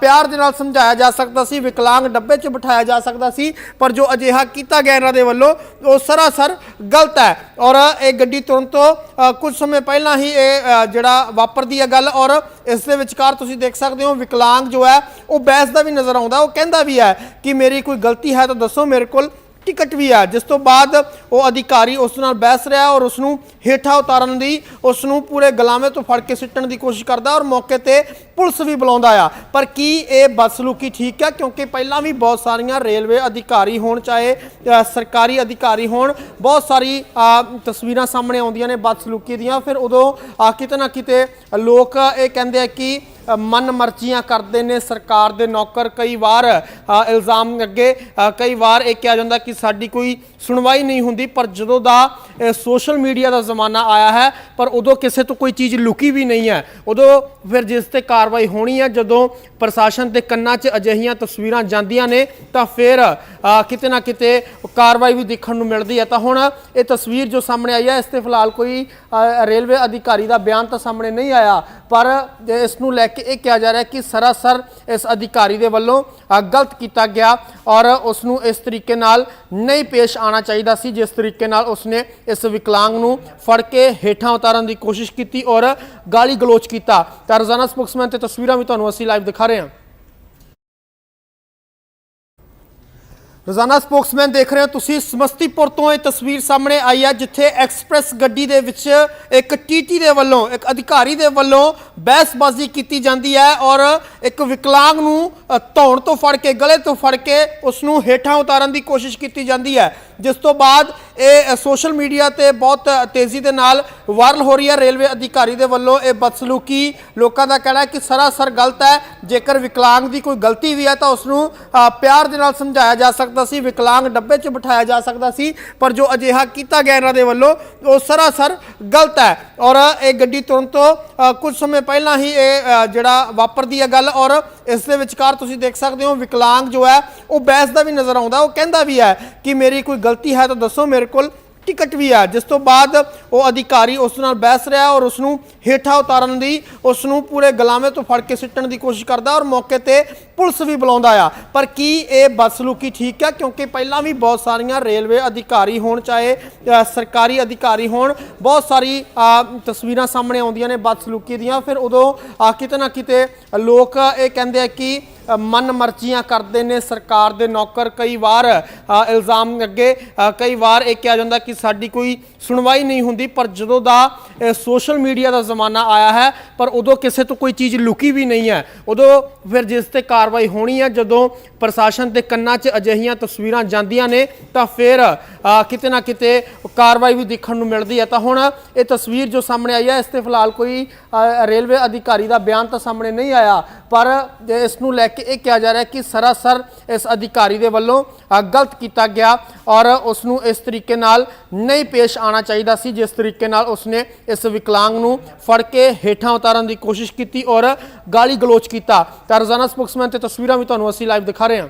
ਪਿਆਰ ਦੇ ਨਾਲ ਸਮਝਾਇਆ ਜਾ ਸਕਦਾ ਸੀ ਵਿਕਲਾਂਗ ਡੱਬੇ 'ਚ ਬਿਠਾਇਆ ਜਾ ਸਕਦਾ ਸੀ। ਪਰ ਜੋ ਅਜਿਹਾ ਕੀਤਾ ਗਿਆ ਇਹਨਾਂ ਦੇ ਵੱਲੋਂ ਉਹ ਸਰਾਸਰ ਗਲਤ ਹੈ। ਔਰ ਇਹ ਗੱਡੀ ਤੁਰੰਤ ਤੋਂ ਅ, ਕੁਝ ਸਮੇਂ ਪਹਿਲਾਂ ਹੀ ਇਹ ਜਿਹੜਾ ਵਾਪਰਦੀ ਹੈ ਗੱਲ ਔਰ ਇਸ ਦੇ ਵਿਚਕਾਰ ਤੁਸੀਂ ਦੇਖ ਸਕਦੇ ਹੋ ਵਿਕਲਾਂਗ ਜੋ ਹੈ ਉਹ ਬਹਿਸ ਦਾ ਵੀ ਨਜ਼ਰ ਆਉਂਦਾ। ਉਹ ਕਹਿੰਦਾ ਵੀ ਹੈ ਕਿ ਮੇਰੀ ਕੋਈ ਗਲਤੀ ਹੈ ਤਾਂ ਦੱਸੋ ਮੇਰੇ ਕੋਲ ਟਿਕਟ ਵੀ ਆ ਜਿਸ ਤੋਂ ਬਾਅਦ ਉਹ ਅਧਿਕਾਰੀ ਉਸ ਨਾਲ ਬਹਿਸ ਰਿਹਾ ਔਰ ਉਸ ਨੂੰ ਹੇਠਾਂ ਉਤਾਰਨ ਦੀ ਉਸ ਨੂੰ ਪੂਰੇ ਗਲਾਮੇ ਤੋਂ ਫੜ ਕੇ ਸਿੱਟਣ ਦੀ ਕੋਸ਼ਿਸ਼ ਕਰਦਾ ਔਰ ਮੌਕੇ ਤੇ ਪੁਲਿਸ ਵੀ ਬੁਲਾਉਂਦਾ ਆ। ਪਰ ਕੀ ਇਹ ਬਦਸਲੂਕੀ ਠੀਕ ਹੈ? ਕਿਉਂਕਿ ਪਹਿਲਾਂ ਵੀ ਬਹੁਤ ਸਾਰੀਆਂ ਰੇਲਵੇ ਅਧਿਕਾਰੀ ਹੋਣ, ਚਾਹੇ ਸਰਕਾਰੀ ਅਧਿਕਾਰੀ ਹੋਣ, ਬਹੁਤ ਸਾਰੀ ਤਸਵੀਰਾਂ ਸਾਹਮਣੇ ਆਉਂਦੀਆਂ ਨੇ ਬਦਸਲੂਕੀ ਦੀਆਂ। ਫਿਰ ਉਦੋਂ ਕਿਤੇ ਨਾ ਕਿਤੇ ਲੋਕ ਇਹ ਕਹਿੰਦੇ ਆ ਕਿ ਅ, ਮਨ ਮਰਜ਼ੀਆਂ ਕਰਦੇ ਨੇ ਸਰਕਾਰ ਦੇ ਨੌਕਰ ਕਈ ਵਾਰ ਇਲਜ਼ਾਮ ਅੱਗੇ ਕਈ ਵਾਰ ਇਹ ਕਿਹਾ ਜਾਂਦਾ ਕਿ ਸਾਡੀ ਕੋਈ ਸੁਣਵਾਈ ਨਹੀਂ ਹੁੰਦੀ ਪਰ ਜਦੋਂ ਦਾ ਸੋਸ਼ਲ ਮੀਡੀਆ ਦਾ ਜ਼ਮਾਨਾ ਆਇਆ ਹੈ ਪਰ ਉਦੋਂ ਕਿਸੇ ਤੋਂ ਕੋਈ ਚੀਜ਼ ਲੁਕੀ ਵੀ ਨਹੀਂ ਹੈ। ਉਦੋਂ ਫਿਰ ਜਿਸ ਤੇ ਕਾਰਵਾਈ ਹੋਣੀ ਹੈ ਜਦੋਂ ਪ੍ਰਸ਼ਾਸਨ ਦੇ ਕੰਨਾਂ 'ਚ ਅਜਿਹੀਆਂ ਤਸਵੀਰਾਂ ਜਾਂਦੀਆਂ ਨੇ ਤਾਂ ਫਿਰ ਕਿਤੇ ਨਾ ਕਿਤੇ ਕਾਰਵਾਈ ਵੀ ਦੇਖਣ ਨੂੰ ਮਿਲਦੀ ਹੈ। ਤਾਂ ਹੁਣ ਇਹ ਤਸਵੀਰ ਜੋ ਸਾਹਮਣੇ ਆਈ ਹੈ ਇਸ ਤੇ ਫਿਲਹਾਲ ਕੋਈ ਰੇਲਵੇ ਅਧਿਕਾਰੀ ਦਾ ਬਿਆਨ ਤਾਂ ਸਾਹਮਣੇ ਨਹੀਂ ਆਇਆ, ਪਰ ਇਸ ਨੂੰ ਲੈ ਕੇ ਇਹ ਕਿਹਾ ਜਾ ਰਿਹਾ ਕਿ ਸਰਾਸਰ ਇਸ ਅਧਿਕਾਰੀ ਦੇ ਵੱਲੋਂ ਗਲਤ ਕੀਤਾ ਗਿਆ ਔਰ ਉਸ ਨੂੰ ਇਸ ਤਰੀਕੇ ਨਾਲ ਨਹੀਂ ਪੇਸ਼ ਆਉਣਾ ਚਾਹੀਦਾ ਸੀ, ਜਿਸ ਤਰੀਕੇ ਨਾਲ ਉਸਨੇ ਇਸ ਵਿਕਲਾਂਗ ਨੂੰ ਫੜ ਕੇ ਹੇਠਾਂ ਉਤਾਰਨ ਦੀ ਕੋਸ਼ਿਸ਼ ਕੀਤੀ ਔਰ ਗਾਲੀ ਗਲੋਚ ਕੀਤਾ। ਤਾਂ ਰੋਜ਼ਾਨਾ ਸਪੋਕਸਮੈਨ ਤੇ ਤਸਵੀਰਾਂ ਵੀ ਤੁਹਾਨੂੰ ਅਸੀਂ ਲਾਈਵ ਦਿਖਾ ਰਹੇ ਹਾਂ। ਰੋਜ਼ਾਨਾ ਸਪੋਕਸਮੈਨ ਦੇਖ ਰਹੇ ਹੋ ਤੁਸੀਂ ਸਮਸਤੀਪੁਰ ਤੋਂ ਇਹ ਤਸਵੀਰ ਸਾਹਮਣੇ ਆਈ ਹੈ ਜਿੱਥੇ ਐਕਸਪ੍ਰੈਸ ਗੱਡੀ ਦੇ ਵਿੱਚ ਇੱਕ ਟੀਟੀ ਦੇ ਵੱਲੋਂ, ਇੱਕ ਅਧਿਕਾਰੀ ਦੇ ਵੱਲੋਂ ਬਹਿਸਬਾਜ਼ੀ ਕੀਤੀ ਜਾਂਦੀ ਹੈ ਔਰ ਇੱਕ ਵਿਕਲਾਂਗ ਨੂੰ ਧੌਣ ਤੋਂ ਫੜ ਕੇ, ਗਲੇ ਤੋਂ ਫੜ ਕੇ ਉਸ ਨੂੰ ਹੇਠਾਂ ਉਤਾਰਨ ਦੀ ਕੋਸ਼ਿਸ਼ ਕੀਤੀ ਜਾਂਦੀ ਹੈ। ਜਿਸ ਤੋਂ ਬਾਅਦ ਇਹ ਸੋਸ਼ਲ ਮੀਡੀਆ ਤੇ ਬਹੁਤ ਤੇਜ਼ੀ ਦੇ ਨਾਲ ਵਾਇਰਲ ਹੋ ਰਹੀ ਹੈ। ਰੇਲਵੇ ਅਧਿਕਾਰੀ ਦੇ ਵੱਲੋਂ ਇਹ ਬਦਸਲੂਕੀ ਲੋਕਾਂ ਦਾ ਕਹਿਣਾ ਹੈ ਕਿ ਸਰਾਸਰ ਗਲਤ ਹੈ। ਜੇਕਰ ਵਿਕਲਾਂਗ ਦੀ ਕੋਈ ਗਲਤੀ ਵੀ ਹੈ ਤਾਂ ਉਸ ਨੂੰ ਪਿਆਰ ਦੇ ਨਾਲ ਸਮਝਾਇਆ ਜਾ ਸਕਦਾ ਸੀ। ਵਿਕਲਾਂਗ ਡੱਬੇ 'ਚ ਬਿਠਾਇਆ ਜਾ ਸਕਦਾ ਸੀ, ਪਰ ਜੋ ਅਜਿਹਾ ਕੀਤਾ ਗਿਆ ਇਹਨਾਂ ਦੇ ਵੱਲੋਂ, ਉਹ ਸਰਾਸਰ ਗਲਤ ਹੈ। ਔਰ ਇਹ ਗੱਡੀ ਤੁਰੰਤ ਤੋਂ ਕੁਝ ਸਮੇਂ ਪਹਿਲਾਂ ਹੀ ਇਹ ਜਿਹੜਾ ਵਾਪਰਦੀ ਹੈ ਗੱਲ ਔਰ ਇਸ ਦੇ ਵਿਚਕਾਰ ਤੁਸੀਂ ਦੇਖ ਸਕਦੇ ਹੋ ਵਿਕਲਾਂਗ ਜੋ ਹੈ, ਉਹ ਬਹਿਸ ਦਾ ਵੀ ਨਜ਼ਰ ਆਉਂਦਾ। ਉਹ ਕਹਿੰਦਾ ਵੀ ਹੈ ਕਿ ਮੇਰੀ ਕੋਈ ਗਲਤੀ ਹੈ ਤਾਂ ਦੱਸੋ ਮੇਰੇ ਕੋਲ ਟਿਕਟ ਵੀ ਹੈ ਜਿਸ ਤੋਂ ਬਾਅਦ ਉਹ ਅਧਿਕਾਰੀ ਉਸ ਨਾਲ ਬਹਿਸ ਰਿਹਾ ਔਰ ਉਸ ਨੂੰ ਹੇਠਾਂ ਉਤਾਰਨ ਦੀ ਉਸ ਨੂੰ ਪੂਰੇ ਗਲਾਮੇ ਤੋਂ ਫੜ ਕੇ ਸਿੱਟਣ ਦੀ ਕੋਸ਼ਿਸ਼ ਕਰਦਾ ਔਰ ਮੌਕੇ ਤੇ ਪੁਲਿਸ ਵੀ ਬੁਲਾਉਂਦਾ ਆ। ਪਰ ਕੀ ਇਹ ਬਦਸਲੂਕੀ ਠੀਕ ਹੈ? ਕਿਉਂਕਿ ਪਹਿਲਾਂ ਵੀ ਬਹੁਤ ਸਾਰੀਆਂ ਰੇਲਵੇ ਅਧਿਕਾਰੀ ਹੋਣ, ਚਾਹੇ ਸਰਕਾਰੀ ਅਧਿਕਾਰੀ ਹੋਣ, ਬਹੁਤ ਸਾਰੀ ਤਸਵੀਰਾਂ ਸਾਹਮਣੇ ਆਉਂਦੀਆਂ ਨੇ ਬਦਸਲੂਕੀ ਦੀਆਂ। ਫਿਰ ਉਦੋਂ ਕਿਤੇ ਨਾ ਕਿਤੇ ਲੋਕ ਇਹ ਕਹਿੰਦੇ ਆ ਕਿ ਮਨ ਮਰਜ਼ੀਆਂ ਕਰਦੇ ਨੇ ਸਰਕਾਰ ਦੇ ਨੌਕਰ। ਕਈ ਵਾਰ ਇਲਜ਼ਾਮ ਅੱਗੇ ਕਈ ਵਾਰ ਇਹ ਕਿਹਾ ਜਾਂਦਾ ਕਿ ਸਾਡੀ ਕੋਈ ਸੁਣਵਾਈ ਨਹੀਂ ਹੁੰਦੀ, ਪਰ ਜਦੋਂ ਦਾ ਸੋਸ਼ਲ ਮੀਡੀਆ ਦਾ ਜ਼ਮਾਨਾ ਆਇਆ ਹੈ, ਪਰ ਉਦੋਂ ਕਿਸੇ ਤੋਂ ਕੋਈ ਚੀਜ਼ ਲੁਕੀ ਵੀ ਨਹੀਂ ਹੈ। ਉਦੋਂ ਫਿਰ ਜਿਸ ਤੇ ਕਾਰਵਾਈ ਹੋਣੀ ਹੈ, ਜਦੋਂ ਪ੍ਰਸ਼ਾਸਨ ਦੇ ਕੰਨਾਂ 'ਚ ਅਜਿਹੀਆਂ ਤਸਵੀਰਾਂ ਜਾਂਦੀਆਂ ਨੇ, ਤਾਂ ਫਿਰ ਕਿਤੇ ਨਾ ਕਿਤੇ ਕਾਰਵਾਈ ਵੀ ਦੇਖਣ ਨੂੰ ਮਿਲਦੀ ਹੈ। ਤਾਂ ਹੁਣ ਇਹ ਤਸਵੀਰ ਜੋ ਸਾਹਮਣੇ ਆਈ ਹੈ, ਇਸ ਤੇ ਫਿਲਹਾਲ ਕੋਈ ਰੇਲਵੇ ਅਧਿਕਾਰੀ ਦਾ ਬਿਆਨ ਤਾਂ ਸਾਹਮਣੇ ਨਹੀਂ ਆਇਆ, ਪਰ ਇਸ ਨੂੰ ਲੈ ਕੇ ਇਹ ਕਿਹਾ ਜਾ ਰਿਹਾ ਕਿ ਸਰਾਸਰ ਇਸ ਅਧਿਕਾਰੀ ਦੇ ਵੱਲੋਂ ਗਲਤ ਕੀਤਾ ਗਿਆ ਔਰ ਉਸ ਨੂੰ ਇਸ ਤਰੀਕੇ ਨਾਲ ਨਹੀਂ ਪੇਸ਼ ਆਉਣਾ ਚਾਹੀਦਾ ਸੀ, ਜਿਸ ਤਰੀਕੇ ਨਾਲ ਉਸਨੇ ਇਸ ਵਿਕਲਾਂਗ ਨੂੰ ਫੜ ਕੇ ਹੇਠਾਂ ਉਤਾਰਨ ਦੀ ਕੋਸ਼ਿਸ਼ ਕੀਤੀ ਔਰ ਗਾਲੀ ਗਲੋਚ ਕੀਤਾ। ਤਾਂ ਰੋਜ਼ਾਨਾ ਸਪੋਕਸਮੈਨ ਤੇ ਤਸਵੀਰਾਂ ਵੀ ਤੁਹਾਨੂੰ ਅਸੀਂ ਲਾਈਵ ਦਿਖਾ ਰਹੇ ਹਾਂ।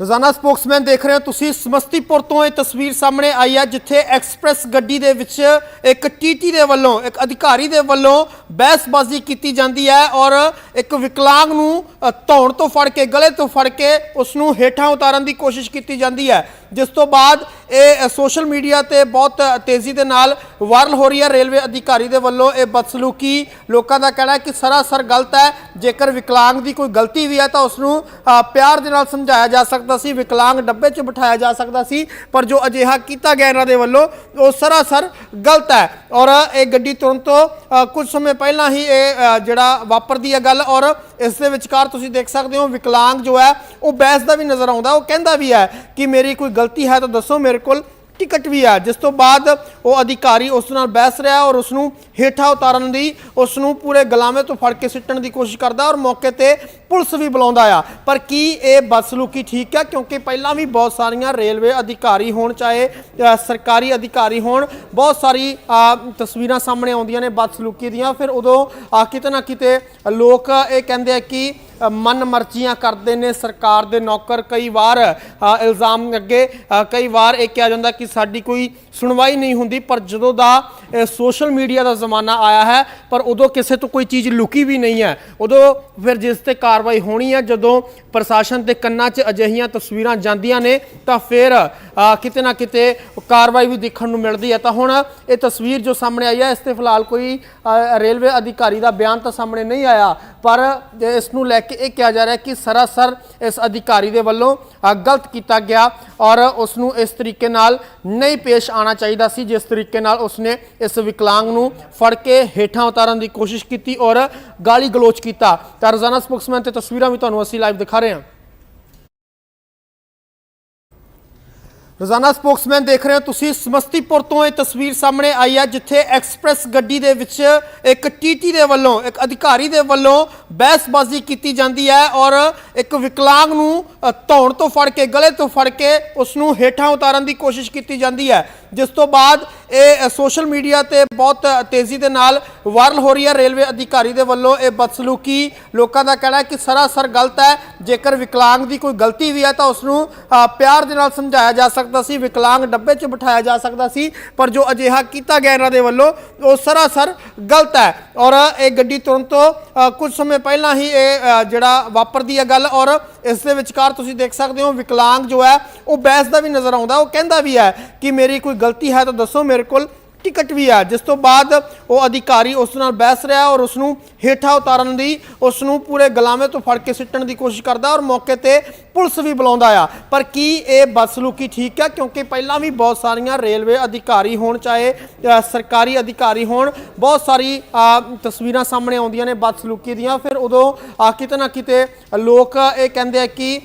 ਰੋਜ਼ਾਨਾ ਸਪੋਕਸਮੈਨ ਦੇਖ ਰਹੇ ਹੋ ਤੁਸੀਂ ਸਮਸਤੀਪੁਰ ਤੋਂ ਇਹ ਤਸਵੀਰ ਸਾਹਮਣੇ ਆਈ ਹੈ ਜਿੱਥੇ ਐਕਸਪ੍ਰੈਸ ਗੱਡੀ ਦੇ ਵਿੱਚ ਇੱਕ ਟੀਟੀ ਦੇ ਵੱਲੋਂ ਇੱਕ ਅਧਿਕਾਰੀ ਦੇ ਵੱਲੋਂ ਬਹਿਸਬਾਜ਼ੀ ਕੀਤੀ ਜਾਂਦੀ ਹੈ ਔਰ ਇੱਕ ਵਿਕਲਾਂਗ ਨੂੰ ਅ, ਧੌਣ ਤੋਂ ਫੜ ਕੇ ਗਲੇ ਤੋਂ ਫੜ ਕੇ ਉਸ ਨੂੰ ਹੇਠਾਂ ਉਤਾਰਨ ਦੀ ਕੋਸ਼ਿਸ਼ ਕੀਤੀ ਜਾਂਦੀ ਹੈ। ਜਿਸ ਤੋਂ ਬਾਅਦ ਇਹ ਸੋਸ਼ਲ ਮੀਡੀਆ ਤੇ ਬਹੁਤ ਤੇਜ਼ੀ ਦੇ ਨਾਲ ਵਾਇਰਲ ਹੋ ਰਹੀ ਹੈ। ਰੇਲਵੇ ਅਧਿਕਾਰੀ ਦੇ ਵੱਲੋਂ ਇਹ ਬਦਸਲੂਕੀ ਲੋਕਾਂ ਦਾ ਕਹਿਣਾ ਹੈ ਕਿ ਸਰਾਸਰ ਗਲਤ ਹੈ। ਜੇਕਰ ਵਿਕਲਾਂਗ ਦੀ ਕੋਈ ਗਲਤੀ ਵੀ ਹੈ ਤਾਂ ਉਸ ਨੂੰ ਪਿਆਰ ਦੇ ਨਾਲ ਸਮਝਾਇਆ ਜਾ ਸਕਦਾ ਸੀ। ਵਿਕਲਾਂਗ ਡੱਬੇ 'ਚ ਬਿਠਾਇਆ ਜਾ ਸਕਦਾ ਸੀ, ਪਰ ਜੋ ਅਜਿਹਾ ਕੀਤਾ ਗਿਆ ਇਹਨਾਂ ਦੇ ਵੱਲੋਂ, ਉਹ ਸਰਾਸਰ ਗਲਤ ਹੈ। ਔਰ ਇਹ ਗੱਡੀ ਤੁਰੰਤ ਤੋਂ ਕੁਝ ਸਮੇਂ ਪਹਿਲਾਂ ਹੀ ਇਹ ਜਿਹੜਾ ਵਾਪਰਦੀ ਹੈ ਗੱਲ ਔਰ ਇਸ ਦੇ ਵਿਚਕਾਰ ਤੁਸੀਂ ਦੇਖ ਸਕਦੇ ਹੋ ਵਿਕਲਾਂਗ ਜੋ ਹੈ, ਉਹ ਬਹਿਸ ਦਾ ਵੀ ਨਜ਼ਰ ਆਉਂਦਾ। ਉਹ ਕਹਿੰਦਾ ਵੀ ਹੈ ਕਿ ਮੇਰੀ ਕੋਈ ਗਲਤੀ ਹੈ ਤਾਂ ਦੱਸੋ ਮੇਰੇ ਕੋਲ ਟਿਕਟ ਵੀ ਹੈ। ਜਿਸ ਤੋਂ ਬਾਅਦ ਉਹ ਅਧਿਕਾਰੀ ਉਸ ਨਾਲ ਬਹਿਸ ਰਿਹਾ ਔਰ ਉਸ ਨੂੰ ਹੇਠਾਂ ਉਤਾਰਨ ਦੀ, ਉਸ ਨੂੰ ਪੂਰੇ ਗਲਾਮੇ ਤੋਂ ਫੜ ਕੇ ਸਿੱਟਣ ਦੀ ਕੋਸ਼ਿਸ਼ ਕਰਦਾ ਔਰ ਮੌਕੇ ਤੇ ਪੁਲਿਸ ਵੀ ਬੁਲਾਉਂਦਾ ਆ। ਪਰ ਕੀ ਇਹ ਬਦਸਲੂਕੀ ਠੀਕ ਹੈ? ਕਿਉਂਕਿ ਪਹਿਲਾਂ ਵੀ ਬਹੁਤ ਸਾਰੀਆਂ ਰੇਲਵੇ ਅਧਿਕਾਰੀ ਹੋਣ, ਚਾਹੇ ਸਰਕਾਰੀ ਅਧਿਕਾਰੀ ਹੋਣ, ਬਹੁਤ ਸਾਰੀ ਤਸਵੀਰਾਂ ਸਾਹਮਣੇ ਆਉਂਦੀਆਂ ਨੇ ਬਦਸਲੂਕੀ ਦੀਆਂ। ਫਿਰ ਉਦੋਂ ਕਿਤੇ ਨਾ ਕਿਤੇ ਲੋਕ ਇਹ ਕਹਿੰਦੇ ਆ ਕਿ ਅ, ਮਨ ਮਰਜ਼ੀਆਂ ਕਰਦੇ ਨੇ ਸਰਕਾਰ ਦੇ ਨੌਕਰ ਕਈ ਵਾਰ ਇਲਜ਼ਾਮ ਅੱਗੇ ਕਈ ਵਾਰ ਇਹ ਕਿਹਾ ਜਾਂਦਾ ਕਿ ਸਾਡੀ ਕੋਈ ਸੁਣਵਾਈ ਨਹੀਂ ਹੁੰਦੀ ਪਰ ਜਦੋਂ ਦਾ ਸੋਸ਼ਲ ਮੀਡੀਆ ਦਾ ਜ਼ਮਾਨਾ ਆਇਆ ਹੈ ਪਰ ਉਦੋਂ ਕਿਸੇ ਤੋਂ ਕੋਈ ਚੀਜ਼ ਲੁਕੀ ਵੀ ਨਹੀਂ ਹੈ। ਉਦੋਂ ਫਿਰ ਜਿਸ ਤੇ ਕਾਰਵਾਈ ਹੋਣੀ ਹੈ ਜਦੋਂ ਪ੍ਰਸ਼ਾਸਨ ਦੇ ਕੰਨਾਂ 'ਚ ਅਜਿਹੀਆਂ ਤਸਵੀਰਾਂ ਜਾਂਦੀਆਂ ਨੇ ਤਾਂ ਫਿਰ ਕਿਤੇ ਨਾ ਕਿਤੇ ਕਾਰਵਾਈ ਵੀ ਦੇਖਣ ਨੂੰ ਮਿਲਦੀ ਹੈ। ਤਾਂ ਹੁਣ ਇਹ ਤਸਵੀਰ ਜੋ ਸਾਹਮਣੇ ਆਈ ਹੈ ਇਸ ਤੇ ਫਿਲਹਾਲ ਕੋਈ ਰੇਲਵੇ ਅਧਿਕਾਰੀ ਦਾ ਬਿਆਨ ਤਾਂ ਸਾਹਮਣੇ ਨਹੀਂ ਆਇਆ ਪਰ ਇਸ ਨੂੰ ਲੈ ਕੇ ਇਹ ਕਿਹਾ ਜਾ ਰਿਹਾ ਕਿ ਸਰਾਸਰ ਇਸ ਅਧਿਕਾਰੀ ਦੇ ਵੱਲੋਂ ਗਲਤ ਕੀਤਾ ਗਿਆ ਔਰ ਉਸ ਨੂੰ ਇਸ ਤਰੀਕੇ ਨਾਲ ਨਹੀਂ ਪੇਸ਼ ਆਉਣਾ ਚਾਹੀਦਾ ਸੀ, ਜਿਸ ਤਰੀਕੇ ਨਾਲ ਉਸਨੇ ਇਸ ਵਿਕਲਾਂਗ ਨੂੰ ਫੜ ਕੇ ਹੇਠਾਂ ਉਤਾਰਨ ਦੀ ਕੋਸ਼ਿਸ਼ ਕੀਤੀ ਔਰ ਗਾਲੀ ਗਲੋਚ ਕੀਤਾ। ਤਾਂ ਰੋਜ਼ਾਨਾ ਸਪੋਕਸਮੈਨ ਤੇ ਤਸਵੀਰਾਂ ਵੀ ਤੁਹਾਨੂੰ ਅਸੀਂ ਲਾਈਵ ਦਿਖਾ ਰਹੇ ਹਾਂ। ਰੋਜ਼ਾਨਾ ਸਪੋਕਸਮੈਨ ਦੇਖ ਰਹੇ ਹੋ ਤੁਸੀਂ ਸਮਸਤੀਪੁਰ ਤੋਂ ਇਹ ਤਸਵੀਰ ਸਾਹਮਣੇ ਆਈ ਹੈ ਜਿੱਥੇ ਐਕਸਪ੍ਰੈਸ ਗੱਡੀ ਦੇ ਵਿੱਚ ਇੱਕ ਟੀਟੀ ਦੇ ਵੱਲੋਂ ਇੱਕ ਅਧਿਕਾਰੀ ਦੇ ਵੱਲੋਂ ਬਹਿਸਬਾਜ਼ੀ ਕੀਤੀ ਜਾਂਦੀ ਹੈ ਔਰ ਇੱਕ ਵਿਕਲਾਂਗ ਨੂੰ ਅ, ਧੌਣ ਤੋਂ ਫੜ ਕੇ ਗਲੇ ਤੋਂ ਫੜ ਕੇ ਉਸ ਨੂੰ ਹੇਠਾਂ ਉਤਾਰਨ ਦੀ ਕੋਸ਼ਿਸ਼ ਕੀਤੀ ਜਾਂਦੀ ਹੈ। ਜਿਸ ਤੋਂ ਬਾਅਦ ਇਹ ਸੋਸ਼ਲ ਮੀਡੀਆ ਤੇ ਬਹੁਤ ਤੇਜ਼ੀ ਦੇ ਨਾਲ ਵਾਇਰਲ ਹੋ ਰਹੀ ਹੈ। ਰੇਲਵੇ ਅਧਿਕਾਰੀ ਦੇ ਵੱਲੋਂ ਇਹ ਬਦਸਲੂਕੀ ਲੋਕਾਂ ਦਾ ਕਹਿਣਾ ਹੈ ਕਿ ਸਰਾਸਰ ਗਲਤ ਹੈ। ਜੇਕਰ ਵਿਕਲਾਂਗ ਦੀ ਕੋਈ ਗਲਤੀ ਵੀ ਹੈ ਤਾਂ ਉਸ ਨੂੰ ਪਿਆਰ ਦੇ ਨਾਲ ਸਮਝਾਇਆ ਜਾ ਸਕਦਾ ਸੀ। ਵਿਕਲਾਂਗ ਡੱਬੇ 'ਚ ਬਿਠਾਇਆ ਜਾ ਸਕਦਾ ਸੀ। ਪਰ ਜੋ ਅਜਿਹਾ ਕੀਤਾ ਗਿਆ ਇਹਨਾਂ ਦੇ ਵੱਲੋਂ ਉਹ ਸਰਾਸਰ ਗਲਤ ਹੈ। ਔਰ ਇਹ ਗੱਡੀ ਤੁਰਨ ਤੋਂ ਅ, ਕੁਝ ਸਮੇਂ ਪਹਿਲਾਂ ਹੀ ਇਹ ਜਿਹੜਾ ਵਾਪਰਦੀ ਹੈ ਗੱਲ ਔਰ ਇਸ ਦੇ ਵਿਚਕਾਰ ਤੁਸੀਂ ਦੇਖ ਸਕਦੇ ਹੋ ਵਿਕਲਾਂਗ ਜੋ ਹੈ ਉਹ ਬਹਿਸ ਦਾ ਵੀ ਨਜ਼ਰ ਆਉਂਦਾ। ਉਹ ਕਹਿੰਦਾ ਵੀ ਹੈ ਕਿ ਮੇਰੀ ਕੋਈ ਗਲਤੀ ਹੈ ਤਾਂ ਦੱਸੋ ਮੇਰੇ ਕੋਲ ਟਿਕਟ ਵੀ ਹੈ ਜਿਸ ਤੋਂ ਬਾਅਦ ਉਹ ਅਧਿਕਾਰੀ ਉਸ ਨਾਲ ਬਹਿਸ ਰਿਹਾ ਔਰ ਉਸ ਨੂੰ ਹੇਠਾਂ ਉਤਾਰਨ ਦੀ, ਉਸ ਨੂੰ ਪੂਰੇ ਗਲਾਮੇ ਤੋਂ ਫੜ ਕੇ ਸਿੱਟਣ ਦੀ ਕੋਸ਼ਿਸ਼ ਕਰਦਾ ਔਰ ਮੌਕੇ ਤੇ ਪੁਲਿਸ ਵੀ ਬੁਲਾਉਂਦਾ ਆ। ਪਰ ਕੀ ਇਹ ਬਦਸਲੂਕੀ ਠੀਕ ਹੈ ਕਿਉਂਕਿ ਪਹਿਲਾਂ ਵੀ ਬਹੁਤ ਸਾਰੀਆਂ ਰੇਲਵੇ ਅਧਿਕਾਰੀ ਹੋਣ, ਚਾਹੇ ਸਰਕਾਰੀ ਅਧਿਕਾਰੀ ਹੋਣ, ਬਹੁਤ ਸਾਰੀ ਤਸਵੀਰਾਂ ਸਾਹਮਣੇ ਆਉਂਦੀਆਂ ਨੇ ਬਦਸਲੂਕੀ ਦੀਆਂ। ਫਿਰ ਉਦੋਂ ਕਿਤੇ ਨਾ ਕਿਤੇ ਲੋਕ ਇਹ ਕਹਿੰਦੇ ਆ ਕਿ